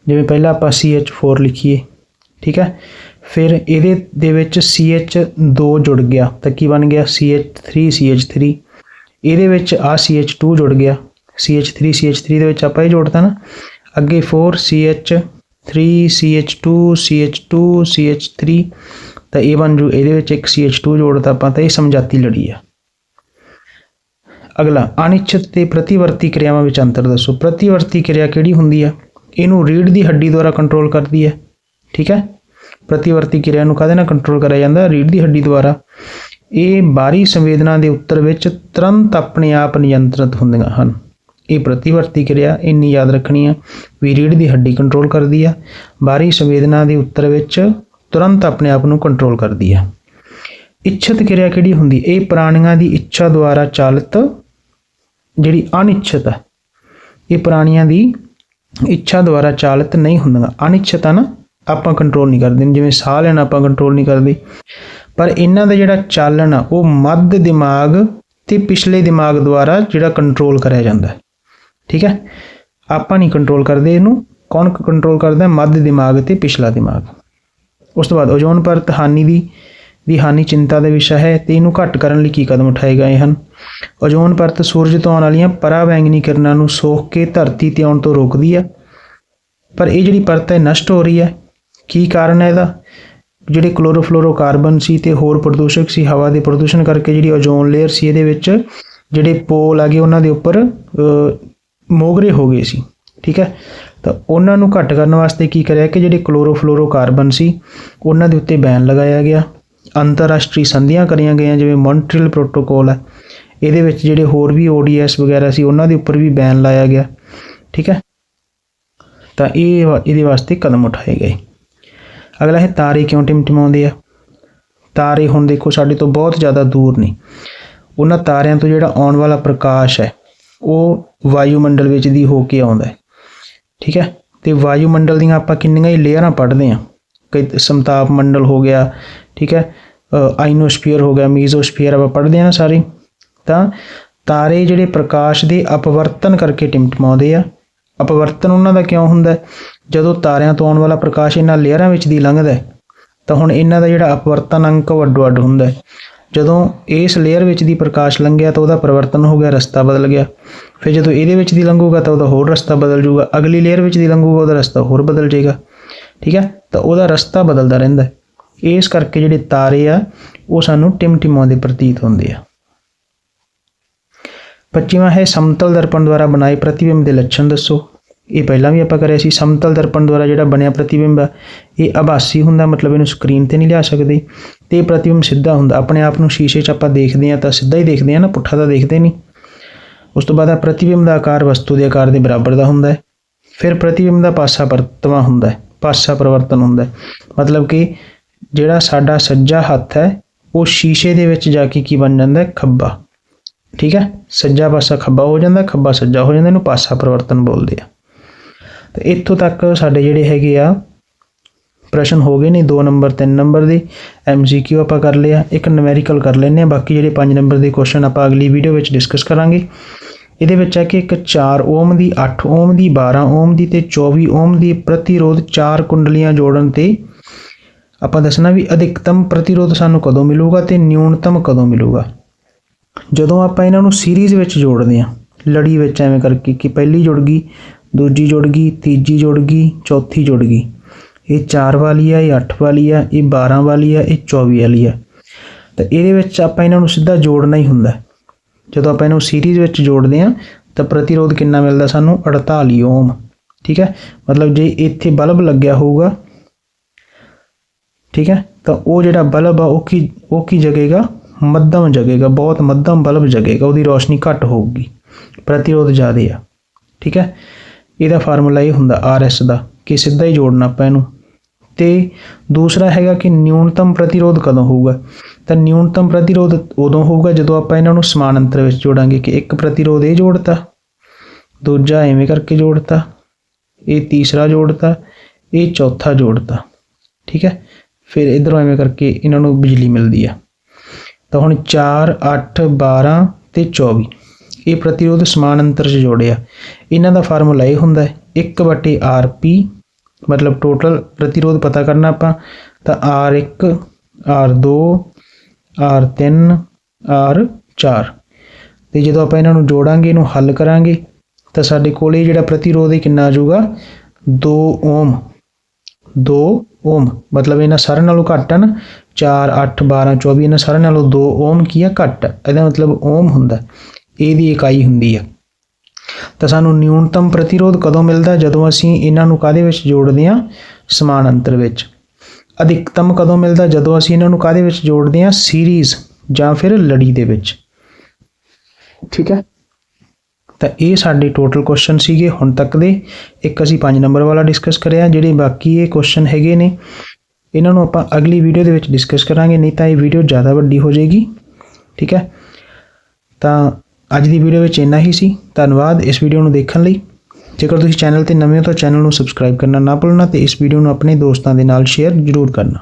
A: ਜਿਵੇਂ ਪਹਿਲਾਂ ਆਪਾਂ CH4 ਲਿਖੀਏ, ਠੀਕ ਹੈ? ਫਿਰ ਇਹਦੇ ਦੇ ਵਿੱਚ CH2 ਜੁੜ ਗਿਆ ਤਾਂ ਕੀ ਬਣ ਗਿਆ CH3 CH3 ਇਹਦੇ ਵਿੱਚ ਆ CH2 ਜੁੜ ਗਿਆ CH3 CH3 ਦੇ ਵਿੱਚ ਆਪਾਂ ਇਹ ਜੋੜਤਾ ਨਾ ਅੱਗੇ 4 CH3 CH2 CH2 CH3 ਤਾਂ ਇਹ ਬਣ ਜੂ ਇਹਦੇ ਵਿੱਚ ਇੱਕ CH2 ਜੋੜਤਾ ਆਪਾਂ ਤਾਂ ਇਹ ਸਮਝਾਤੀ ਲੜੀ ਆ ਅਗਲਾ ਅਨਿਸ਼ਚਿਤ ਤੇ ਪ੍ਰਤੀਵਰਤੀ ਕਿਰਿਆਵਾਂ ਵਿੱਚ ਅੰਤਰ ਦੱਸੋ ਪ੍ਰਤੀਵਰਤੀ ਕਿਰਿਆ ਕਿਹੜੀ ਹੁੰਦੀ ਹੈ ਇਹਨੂੰ ਰੀੜ ਦੀ ਹੱਡੀ ਦੁਆਰਾ ਕੰਟਰੋਲ ਕਰਦੀ ਹੈ ਠੀਕ ਹੈ ਪ੍ਰਤੀਵਰਤੀ ਕਿਰਿਆ ਨੂੰ ਕਾਹਦੇ ਨਾਲ ਕੰਟਰੋਲ ਕਰਿਆ ਜਾਂਦਾ? ਰੀੜ੍ਹ ਦੀ ਹੱਡੀ ਦੁਆਰਾ। ਇਹ ਬਾਹਰੀ ਸੰਵੇਦਨਾ ਦੇ ਉੱਤਰ ਵਿੱਚ ਤੁਰੰਤ ਆਪਣੇ ਆਪ ਨਿਯੰਤਰਿਤ ਹੁੰਦੀਆਂ ਹਨ। ਇਹ ਪ੍ਰਤੀਵਰਤੀ ਕਿਰਿਆ ਇੰਨੀ ਯਾਦ ਰੱਖਣੀ ਆ ਵੀ ਰੀੜ੍ਹ ਦੀ ਹੱਡੀ ਕੰਟਰੋਲ ਕਰਦੀ ਆ। ਬਾਹਰੀ ਸੰਵੇਦਨਾ ਦੇ ਉੱਤਰ ਵਿੱਚ ਤੁਰੰਤ ਆਪਣੇ ਆਪ ਨੂੰ ਕੰਟਰੋਲ ਕਰਦੀ ਆ। ਇੱਛਤ ਕਿਰਿਆ ਕਿਹੜੀ ਹੁੰਦੀ? ਇਹ ਪ੍ਰਾਣੀਆਂ ਦੀ ਇੱਛਾ ਦੁਆਰਾ ਚਾਲਿਤ ਜਿਹੜੀ ਅਨਿੱਛਤ ਹੈ ਇਹ ਪ੍ਰਾਣੀਆਂ ਦੀ ਇੱਛਾ ਦੁਆਰਾ ਚਾਲਿਤ ਨਹੀਂ ਹੁੰਦੀਆਂ। ਅਨਿੱਛਤ ਆ ਨਾ। ਆਪਾਂ ਕੰਟਰੋਲ ਨਹੀਂ ਕਰਦੇ, ਜਿਵੇਂ ਸਾਹ ਲੈਣਾ ਆਪਾਂ ਕੰਟਰੋਲ ਨਹੀਂ ਕਰਦੇ। ਪਰ ਇਹਨਾਂ ਦਾ ਜਿਹੜਾ ਚਾਲਣ ਆ, ਉਹ ਮੱਧ ਦਿਮਾਗ ਤੇ ਪਿਛਲੇ ਦਿਮਾਗ ਦੁਆਰਾ ਜਿਹੜਾ ਕੰਟਰੋਲ ਕਰਿਆ ਜਾਂਦਾ ਠੀਕ ਹੈ? ਆਪਾਂ ਨਹੀਂ ਕੰਟਰੋਲ ਕਰਦੇ ਇਹਨੂੰ, ਕੌਣ ਕੰਟਰੋਲ ਕਰਦਾ? ਮੱਧ ਦਿਮਾਗ ਤੇ ਪਿਛਲਾ ਦਿਮਾਗ। ਉਸ ਤੋਂ ਬਾਅਦ ਓਜ਼ੋਨ ਪਰਤ ਹਾਨੀ ਦੀ ਦੀ ਹਾਨੀ ਚਿੰਤਾ ਦਾ ਵਿਸ਼ਾ ਹੈ ਤੇ ਇਹਨੂੰ ਘੱਟ ਕਰਨ ਲਈ ਕੀ ਕਦਮ ਉਠਾਏ ਗਏ ਹਨ? ਓਜ਼ੋਨ ਪਰਤ ਸੂਰਜ ਤੋਂ ਆਉਣ ਵਾਲੀਆਂ ਪਰਾਬੈਂਗਨੀ ਕਿਰਨਾਂ ਨੂੰ ਸੋਖ ਕੇ ਧਰਤੀ ਤੇ ਆਉਣ ਤੋਂ ਰੋਕਦੀ ਹੈ। ਪਰ ਇਹ ਜਿਹੜੀ ਪਰਤ ਹੈ, ਨਸ਼ਟ ਹੋ ਰਹੀ ਹੈ। ਕੀ ਕਾਰਨ ਹੈ ਇਹਦਾ? ਜਿਹੜੇ ਕਲੋਰੋਫਲੋਰੋਕਾਰਬਨ ਸੀ ਤੇ ਹੋਰ ਪ੍ਰਦੂਸ਼ਕ ਸੀ, ਹਵਾ ਦੇ ਪ੍ਰਦੂਸ਼ਣ ਕਰਕੇ ਜਿਹੜੀ ਓਜ਼ੋਨ ਲੇਅਰ ਸੀ ਇਹਦੇ ਵਿੱਚ, ਜਿਹੜੇ ਪੋਲ ਆ ਗਏ, ਉਹਨਾਂ ਦੇ ਉੱਪਰ ਮੋਗਰੇ ਹੋ ਗਏ ਸੀ, ਠੀਕ ਹੈ? ਤਾਂ ਉਹਨਾਂ ਨੂੰ ਘੱਟ ਕਰਨ ਵਾਸਤੇ ਕੀ ਕਰਿਆ ਕਿ ਜਿਹੜੇ ਕਲੋਰੋਫਲੋਰੋਕਾਰਬਨ ਸੀ, ਉਹਨਾਂ ਦੇ ਉੱਤੇ ਬੈਨ ਲਗਾਇਆ ਗਿਆ। ਅੰਤਰਰਾਸ਼ਟਰੀ ਸੰਧੀਆਂ ਕਰੀਆਂ ਗਈਆਂ, ਜਿਵੇਂ ਮੌਂਟਰੀਅਲ ਪ੍ਰੋਟੋਕੋਲ ਹੈ। ਇਹਦੇ ਵਿੱਚ ਜਿਹੜੇ ਹੋਰ ਵੀ ODS ਵਗੈਰਾ ਸੀ, ਉਹਨਾਂ ਦੇ ਉੱਪਰ ਵੀ ਬੈਨ ਲਾਇਆ ਗਿਆ, ਠੀਕ ਹੈ? ਤਾਂ ਇਹ ਵਾ- ਇਹਦੇ ਵਾਸਤੇ ਕਦਮ ਉਠਾਏ ਗਏ। ਅਗਲਾ ਹੈ ਤਾਰੇ ਕਿਉਂ ਟਿਮਟਿਮਾਉਂਦੇ ਆ? ਤਾਰੇ ਹੁਣ ਦੇਖੋ ਸਾਡੇ ਤੋਂ ਬਹੁਤ ਜ਼ਿਆਦਾ ਦੂਰ ਨੇ ਉਹਨਾਂ ਤਾਰਿਆਂ ਤੋਂ ਜਿਹੜਾ ਆਉਣ ਵਾਲਾ ਪ੍ਰਕਾਸ਼ ਹੈ, ਉਹ ਵਾਯੂਮੰਡਲ ਵਿੱਚ ਦੀ ਹੋ ਕੇ ਆਉਂਦਾ ਹੈ। ਠੀਕ ਹੈ? ਤੇ ਵਾਯੂਮੰਡਲ ਦੀਆਂ ਆਪਾਂ ਕਿੰਨੀਆਂ ਹੀ ਲੇਅਰਾਂ ਪੜ੍ਹਦੇ ਹਾਂ। ਕਈ ਸਮਤਾਪ ਮੰਡਲ ਹੋ ਗਿਆ, ਠੀਕ ਹੈ? ਆਈਨੋਸਫੀਅਰ ਹੋ ਗਿਆ, ਮੀਜ਼ੋਸਫੀਅਰ ਆਪਾਂ ਪੜ੍ਹਦੇ ਹਾਂ ਨਾ ਸਾਰੇ। ਤਾਂ ਤਾਰੇ ਜਿਹੜੇ ਪ੍ਰਕਾਸ਼ ਦੇ ਅਪਵਰਤਨ ਕਰਕੇ ਟਿਮਟਮਾਉਂਦੇ ਆ। ਅਪਵਰਤਨ ਉਹਨਾਂ ਦਾ ਕਿਉਂ ਹੁੰਦਾ ਜਦੋਂ ਤਾਰਿਆਂ ਤੋਂ ਆਉਣ ਵਾਲਾ ਪ੍ਰਕਾਸ਼ ਇਹਨਾਂ ਲੇਅਰਾਂ ਵਿੱਚ ਦੀ ਲੰਘਦਾ ਹੈ, ਤਾਂ ਹੁਣ ਇਹਨਾਂ ਦਾ ਜਿਹੜਾ ਅਪਵਰਤਨ ਅੰਕ ਉਹ ਅੱਡੋ ਅੱਡ ਹੁੰਦਾ ਹੈ। ਜਦੋਂ ਇਸ ਲੇਅਰ ਵਿੱਚ ਦੀ ਪ੍ਰਕਾਸ਼ ਲੰਘਿਆ ਤਾਂ ਉਹਦਾ ਪਰਿਵਰਤਨ ਹੋ ਗਿਆ, ਰਸਤਾ ਬਦਲ ਗਿਆ। ਫਿਰ ਜਦੋਂ ਇਹਦੇ ਵਿੱਚ ਦੀ ਲੰਘੂਗਾ ਤਾਂ ਉਹਦਾ ਹੋਰ ਰਸਤਾ ਬਦਲ ਜਾਊਗਾ, ਅਗਲੀ ਲੇਅਰ ਵਿੱਚ ਦੀ ਲੰਘੂਗਾ, ਉਹਦਾ ਰਸਤਾ ਹੋਰ ਬਦਲ ਜਾਏਗਾ। ਠੀਕ ਹੈ? ਤਾਂ ਉਹਦਾ ਰਸਤਾ ਬਦਲਦਾ ਰਹਿੰਦਾ ਹੈ। ਇਸ ਕਰਕੇ ਜਿਹੜੇ ਤਾਰੇ ਆ, ਉਹ ਸਾਨੂੰ ਟਿਮਟਿਮਾਉਂਦੇ ਪ੍ਰਤੀਤ ਹੁੰਦੇ ਆ। ਪੱਚੀਵਾਂ ਹੈ, ਸਮਤਲ ਦਰਪਣ ਦੁਆਰਾ ਬਣਾਏ ਪ੍ਰਤੀਬਿੰਬ ਦੇ ਲੱਛਣ ਦੱਸੋ। ਇਹ ਪਹਿਲਾਂ ਵੀ ਆਪਾਂ ਕਰਿਆ ਸੀ, ਸਮਤਲ ਦਰਪਣ ਦੁਆਰਾ ਜਿਹੜਾ ਬਣਿਆ ਪ੍ਰਤੀਬਿੰਬ ਹੈ ਇਹ ਆਭਾਸੀ ਹੁੰਦਾ, ਮਤਲਬ ਇਹਨੂੰ ਸਕਰੀਨ ਤੇ ਨਹੀਂ ਲਿਆ ਸਕਦੇ। ਤੇ ਇਹ ਪ੍ਰਤੀਬਿੰਬ ਸਿੱਧਾ ਹੁੰਦਾ, ਆਪਣੇ ਆਪ ਨੂੰ ਸ਼ੀਸ਼ੇ 'ਚ ਆਪਾਂ ਦੇਖਦੇ ਆ ਤਾਂ ਸਿੱਧਾ ਹੀ ਦੇਖਦੇ ਆ ਨਾ, ਪੁੱਠਾ ਤਾਂ ਦੇਖਦੇ ਨਹੀਂ। ਉਸ ਤੋਂ ਬਾਅਦ ਆ ਪ੍ਰਤੀਬਿੰਬ ਦਾ ਆਕਾਰ ਵਸਤੂ ਦੇ ਆਕਾਰ ਦੇ ਬਰਾਬਰ ਦਾ ਹੁੰਦਾ ਹੈ। ਫਿਰ ਪ੍ਰਤੀਬਿੰਬ ਦਾ ਪਾਸਾ ਪਰਤਵਾ ਹੁੰਦਾ ਹੈ, ਪਾਸਾ ਪਰਿਵਰਤਨ ਹੁੰਦਾ ਹੈ। ਮਤਲਬ ਕਿ ਜਿਹੜਾ ਸਾਡਾ ਸੱਜਾ ਹੱਥ ਹੈ, ਉਹ ਸ਼ੀਸ਼ੇ ਦੇ ਵਿੱਚ ਜਾ ਕੇ ਕੀ ਬਣ ਜਾਂਦਾ ਹੈ? ਖੱਬਾ। ਠੀਕ ਹੈ? ਸੱਜਾ ਪਾਸਾ ਖੱਬਾ ਹੋ ਜਾਂਦਾ, ਖੱਬਾ ਸੱਜਾ ਹੋ ਜਾਂਦਾ, ਇਹਨੂੰ ਪਾਸਾ ਪਰਿਵਰਤਨ ਬੋਲਦੇ ਆ। ਤੇ ਇੱਥੋਂ ਤੱਕ ਸਾਡੇ ਜਿਹੜੇ ਹੈਗੇ ਆ, ਪ੍ਰਸ਼ਨ ਹੋ ਗਏ ਨੇ 2 ਨੰਬਰ 3 ਨੰਬਰ ਦੇ। ਐਮਸੀਕਿਊ ਆਪਾਂ ਕਰ ਲਿਆ, ਇੱਕ ਨਿਊਮੈਰੀਕਲ ਕਰ ਲੈਨੇ ਆ ਬਾਕੀ ਜਿਹੜੇ 5 ਨੰਬਰ ਦੇ ਕੁਐਸਚਨ ਆਪਾਂ ਅਗਲੀ ਵੀਡੀਓ ਵਿੱਚ ਡਿਸਕਸ ਕਰਾਂਗੇ। ਇਹਦੇ ਵਿੱਚ ਹੈ ਕਿ ਇੱਕ 4 ਓਮ ਦੀ 8 ਓਮ ਦੀ 12 ਓਮ ਦੀ ਤੇ 24 ਓਮ ਦੀ ਪ੍ਰਤੀਰੋਧ ਚਾਰ ਕੁੰਡਲੀਆਂ ਜੋੜਨ ਤੇ ਆਪਾਂ ਦੱਸਣਾ ਵੀ ਅਧਿਕਤਮ ਪ੍ਰਤੀਰੋਧ ਸਾਨੂੰ ਕਦੋਂ ਮਿਲੂਗਾ ਤੇ ਨਿਊਨਤਮ ਕਦੋਂ ਮਿਲੂਗਾ। ਜਦੋਂ ਆਪਾਂ ਇਹਨਾਂ ਨੂੰ ਸੀਰੀਜ਼ ਵਿੱਚ ਜੋੜਦੇ ਹਾਂ, ਲੜੀ ਵਿੱਚ ਐਵੇਂ ਕਰਕੇ ਕਿ ਪਹਿਲੀ ਜੁੜ ਗਈ ਦੂਜੀ ਜੁੜ ਗਈ, ਤੀਜੀ ਜੁੜ ਗਈ, ਚੌਥੀ ਜੁੜ ਗਈ। ਇਹ 4 ਵਾਲੀ ਆ, ਇਹ 8 ਵਾਲੀ ਆ, ਇਹ 12 ਵਾਲੀ ਆ, ਇਹ 24 ਵਾਲੀ ਆ। ਤਾਂ ਇਹਦੇ ਵਿੱਚ ਆਪਾਂ ਇਹਨਾਂ ਨੂੰ ਸਿੱਧਾ ਜੋੜਨਾ ਹੀ ਹੁੰਦਾ। ਜਦੋਂ ਆਪਾਂ ਇਹਨੂੰ ਸੀਰੀਜ਼ ਵਿੱਚ ਜੋੜਦੇ ਹਾਂ, ਤਾਂ ਪ੍ਰਤੀਰੋਧ ਕਿੰਨਾ ਮਿਲਦਾ ਸਾਨੂੰ? 48 ਓਮ ਠੀਕ ਹੈ? ਮਤਲਬ ਜੇ ਇੱਥੇ ਬਲਬ ਲੱਗਿਆ ਹੋਊਗਾ, ਠੀਕ ਹੈ? ਤਾਂ ਉਹ ਜਿਹੜਾ ਬਲਬ ਆ, ਉਹ ਕੀ ਉਹ ਕੀ ਜਗੇਗਾ? ਮੱਧਮ ਜਗੇਗਾ, ਬਹੁਤ ਮੱਧਮ ਬਲਬ ਜਗੇਗਾ, ਉਹਦੀ ਰੋਸ਼ਨੀ ਘੱਟ ਹੋਊਗੀ। ਪ੍ਰਤੀਰੋਧ ਜ਼ਿਆਦਾ ਆ, ਠੀਕ ਹੈ? ਇਹਦਾ ਫਾਰਮੂਲਾ ਇਹ ਹੁੰਦਾ ਆਰ RS ਦਾ, ਕਿ ਸਿੱਧਾ ਹੀ ਜੋੜਨਾ ਆਪਾਂ ਇਹਨੂੰ। ਤੇ ਦੂਸਰਾ ਹੈਗਾ ਕਿ ਨਿਊਨਤਮ ਪ੍ਰਤੀਰੋਧ ਕਦੋਂ ਹੋਊਗਾ? ਤਾਂ ਨਿਊਨਤਮ ਪ੍ਰਤੀਰੋਧ ਉਦੋਂ ਹੋਊਗਾ ਜਦੋਂ ਆਪਾਂ ਇਹਨਾਂ ਨੂੰ ਸਮਾਨ ਅੰਤਰ ਵਿੱਚ ਜੋੜਾਂਗੇ, ਕਿ ਇੱਕ ਪ੍ਰਤੀਰੋਧ ਇਹ ਜੋੜਤਾ, ਦੂਜਾ ਐਵੇਂ ਕਰਕੇ ਜੋੜਤਾ, ਇਹ ਤੀਸਰਾ ਜੋੜਤਾ, ਇਹ ਚੌਥਾ ਜੋੜਤਾ, ਠੀਕ ਹੈ? ਫਿਰ ਇਧਰੋਂ ਐਵੇਂ ਕਰਕੇ ਇਹਨਾਂ ਨੂੰ ਬਿਜਲੀ ਮਿਲਦੀ ਆ। ਤਾਂ ਹੁਣ 4 8 12 ਤੇ 24 ਇਹ ਪ੍ਰਤੀਰੋਧ ਸਮਾਨ ਅੰਤਰ 'ਚ ਜੋੜਿਆ। ਇਹਨਾਂ ਦਾ ਫਾਰਮੂਲਾ ਇਹ ਹੁੰਦਾ ਹੈ 1/rp ਮਤਲਬ ਟੋਟਲ ਪ੍ਰਤੀਰੋਧ ਪਤਾ ਕਰਨਾ ਆਪਾਂ, ਤਾਂ R1 R2 R3 R4 ਤੇ ਜਦੋਂ ਆਪਾਂ ਇਹਨਾਂ ਨੂੰ ਜੋੜਾਂਗੇ, ਇਹਨੂੰ ਹੱਲ ਕਰਾਂਗੇ, ਤਾਂ ਸਾਡੇ ਕੋਲ ਇਹ ਜਿਹੜਾ ਪ੍ਰਤੀਰੋਧ ਇਹ ਕਿੰਨਾ ਆ ਜਾਊਗਾ? 2 ਓਮ 2 ਓਮ ਮਤਲਬ ਇਹਨਾਂ ਸਾਰਿਆਂ ਨਾਲੋਂ ਘੱਟ ਹਨ 4 8 12 24 ਇਹਨਾਂ ਸਾਰਿਆਂ ਨਾਲੋਂ 2 ਓਮ ਕੀ ਆ? ਘੱਟ ਆ। ਇਹਦਾ ਮਤਲਬ ਓਮ ਹੁੰਦਾ। ਇਹਦੀ ਇਕਾਈ ਹੁੰਦੀ ਹੈ ਤਾਂ ਸਾਨੂੰ ਨਿਊਨਤਮ ਪ੍ਰਤੀਰੋਧ ਕਦੋਂ ਮਿਲਦਾ ਜਦੋਂ ਅਸੀਂ ਇਹਨਾਂ ਨੂੰ ਕਾਦੇ ਵਿੱਚ ਜੋੜਦੇ ਹਾਂ ਸਮਾਨ ਅੰਤਰ ਵਿੱਚ ਅਧਿਕਤਮ ਕਦੋਂ ਮਿਲਦਾ ਜਦੋਂ ਅਸੀਂ ਇਹਨਾਂ ਨੂੰ ਕਾਦੇ ਵਿੱਚ ਜੋੜਦੇ ਹਾਂ ਸੀਰੀਜ਼ ਜਾਂ ਫਿਰ ਲੜੀ ਦੇ ਵਿੱਚ ਠੀਕ ਹੈ ਤਾਂ ਇਹ ਸਾਡੇ ਟੋਟਲ ਕੁਐਸਚਨ ਸੀਗੇ। ਹੁਣ ਤੱਕ ਦੇ ਇੱਕ ਅਸੀਂ 5 ਨੰਬਰ ਵਾਲਾ ਡਿਸਕਸ ਕਰਿਆ, ਜਿਹੜੇ ਬਾਕੀ ਇਹ ਕੁਐਸਚਨ ਹੈਗੇ ਨੇ, ਇਹਨਾਂ ਨੂੰ ਆਪਾਂ ਅਗਲੀ ਵੀਡੀਓ ਦੇ ਵਿੱਚ ਡਿਸਕਸ ਕਰਾਂਗੇ, ਨਹੀਂ ਤਾਂ ਇਹ ਵੀਡੀਓ ਜ਼ਿਆਦਾ ਵੱਡੀ ਹੋ ਜਾਏਗੀ। ਠੀਕ ਹੈ? ਤਾਂ ਅੱਜ ਦੀ ਵੀਡੀਓ ਵਿੱਚ ਇੰਨਾ ਹੀ ਸੀ। ਧੰਨਵਾਦ ਇਸ ਵੀਡੀਓ ਨੂੰ ਦੇਖਣ ਲਈ। ਜੇਕਰ ਤੁਸੀਂ ਚੈਨਲ ਤੇ ਨਵੇਂ ਹੋ ਤਾਂ ਚੈਨਲ ਨੂੰ ਸਬਸਕ੍ਰਾਈਬ ਕਰਨਾ ਨਾ ਭੁੱਲਣਾ ਤੇ ਇਸ ਵੀਡੀਓ ਨੂੰ ਆਪਣੇ ਦੋਸਤਾਂ ਦੇ ਨਾਲ ਸ਼ੇਅਰ ਜ਼ਰੂਰ ਕਰਨਾ।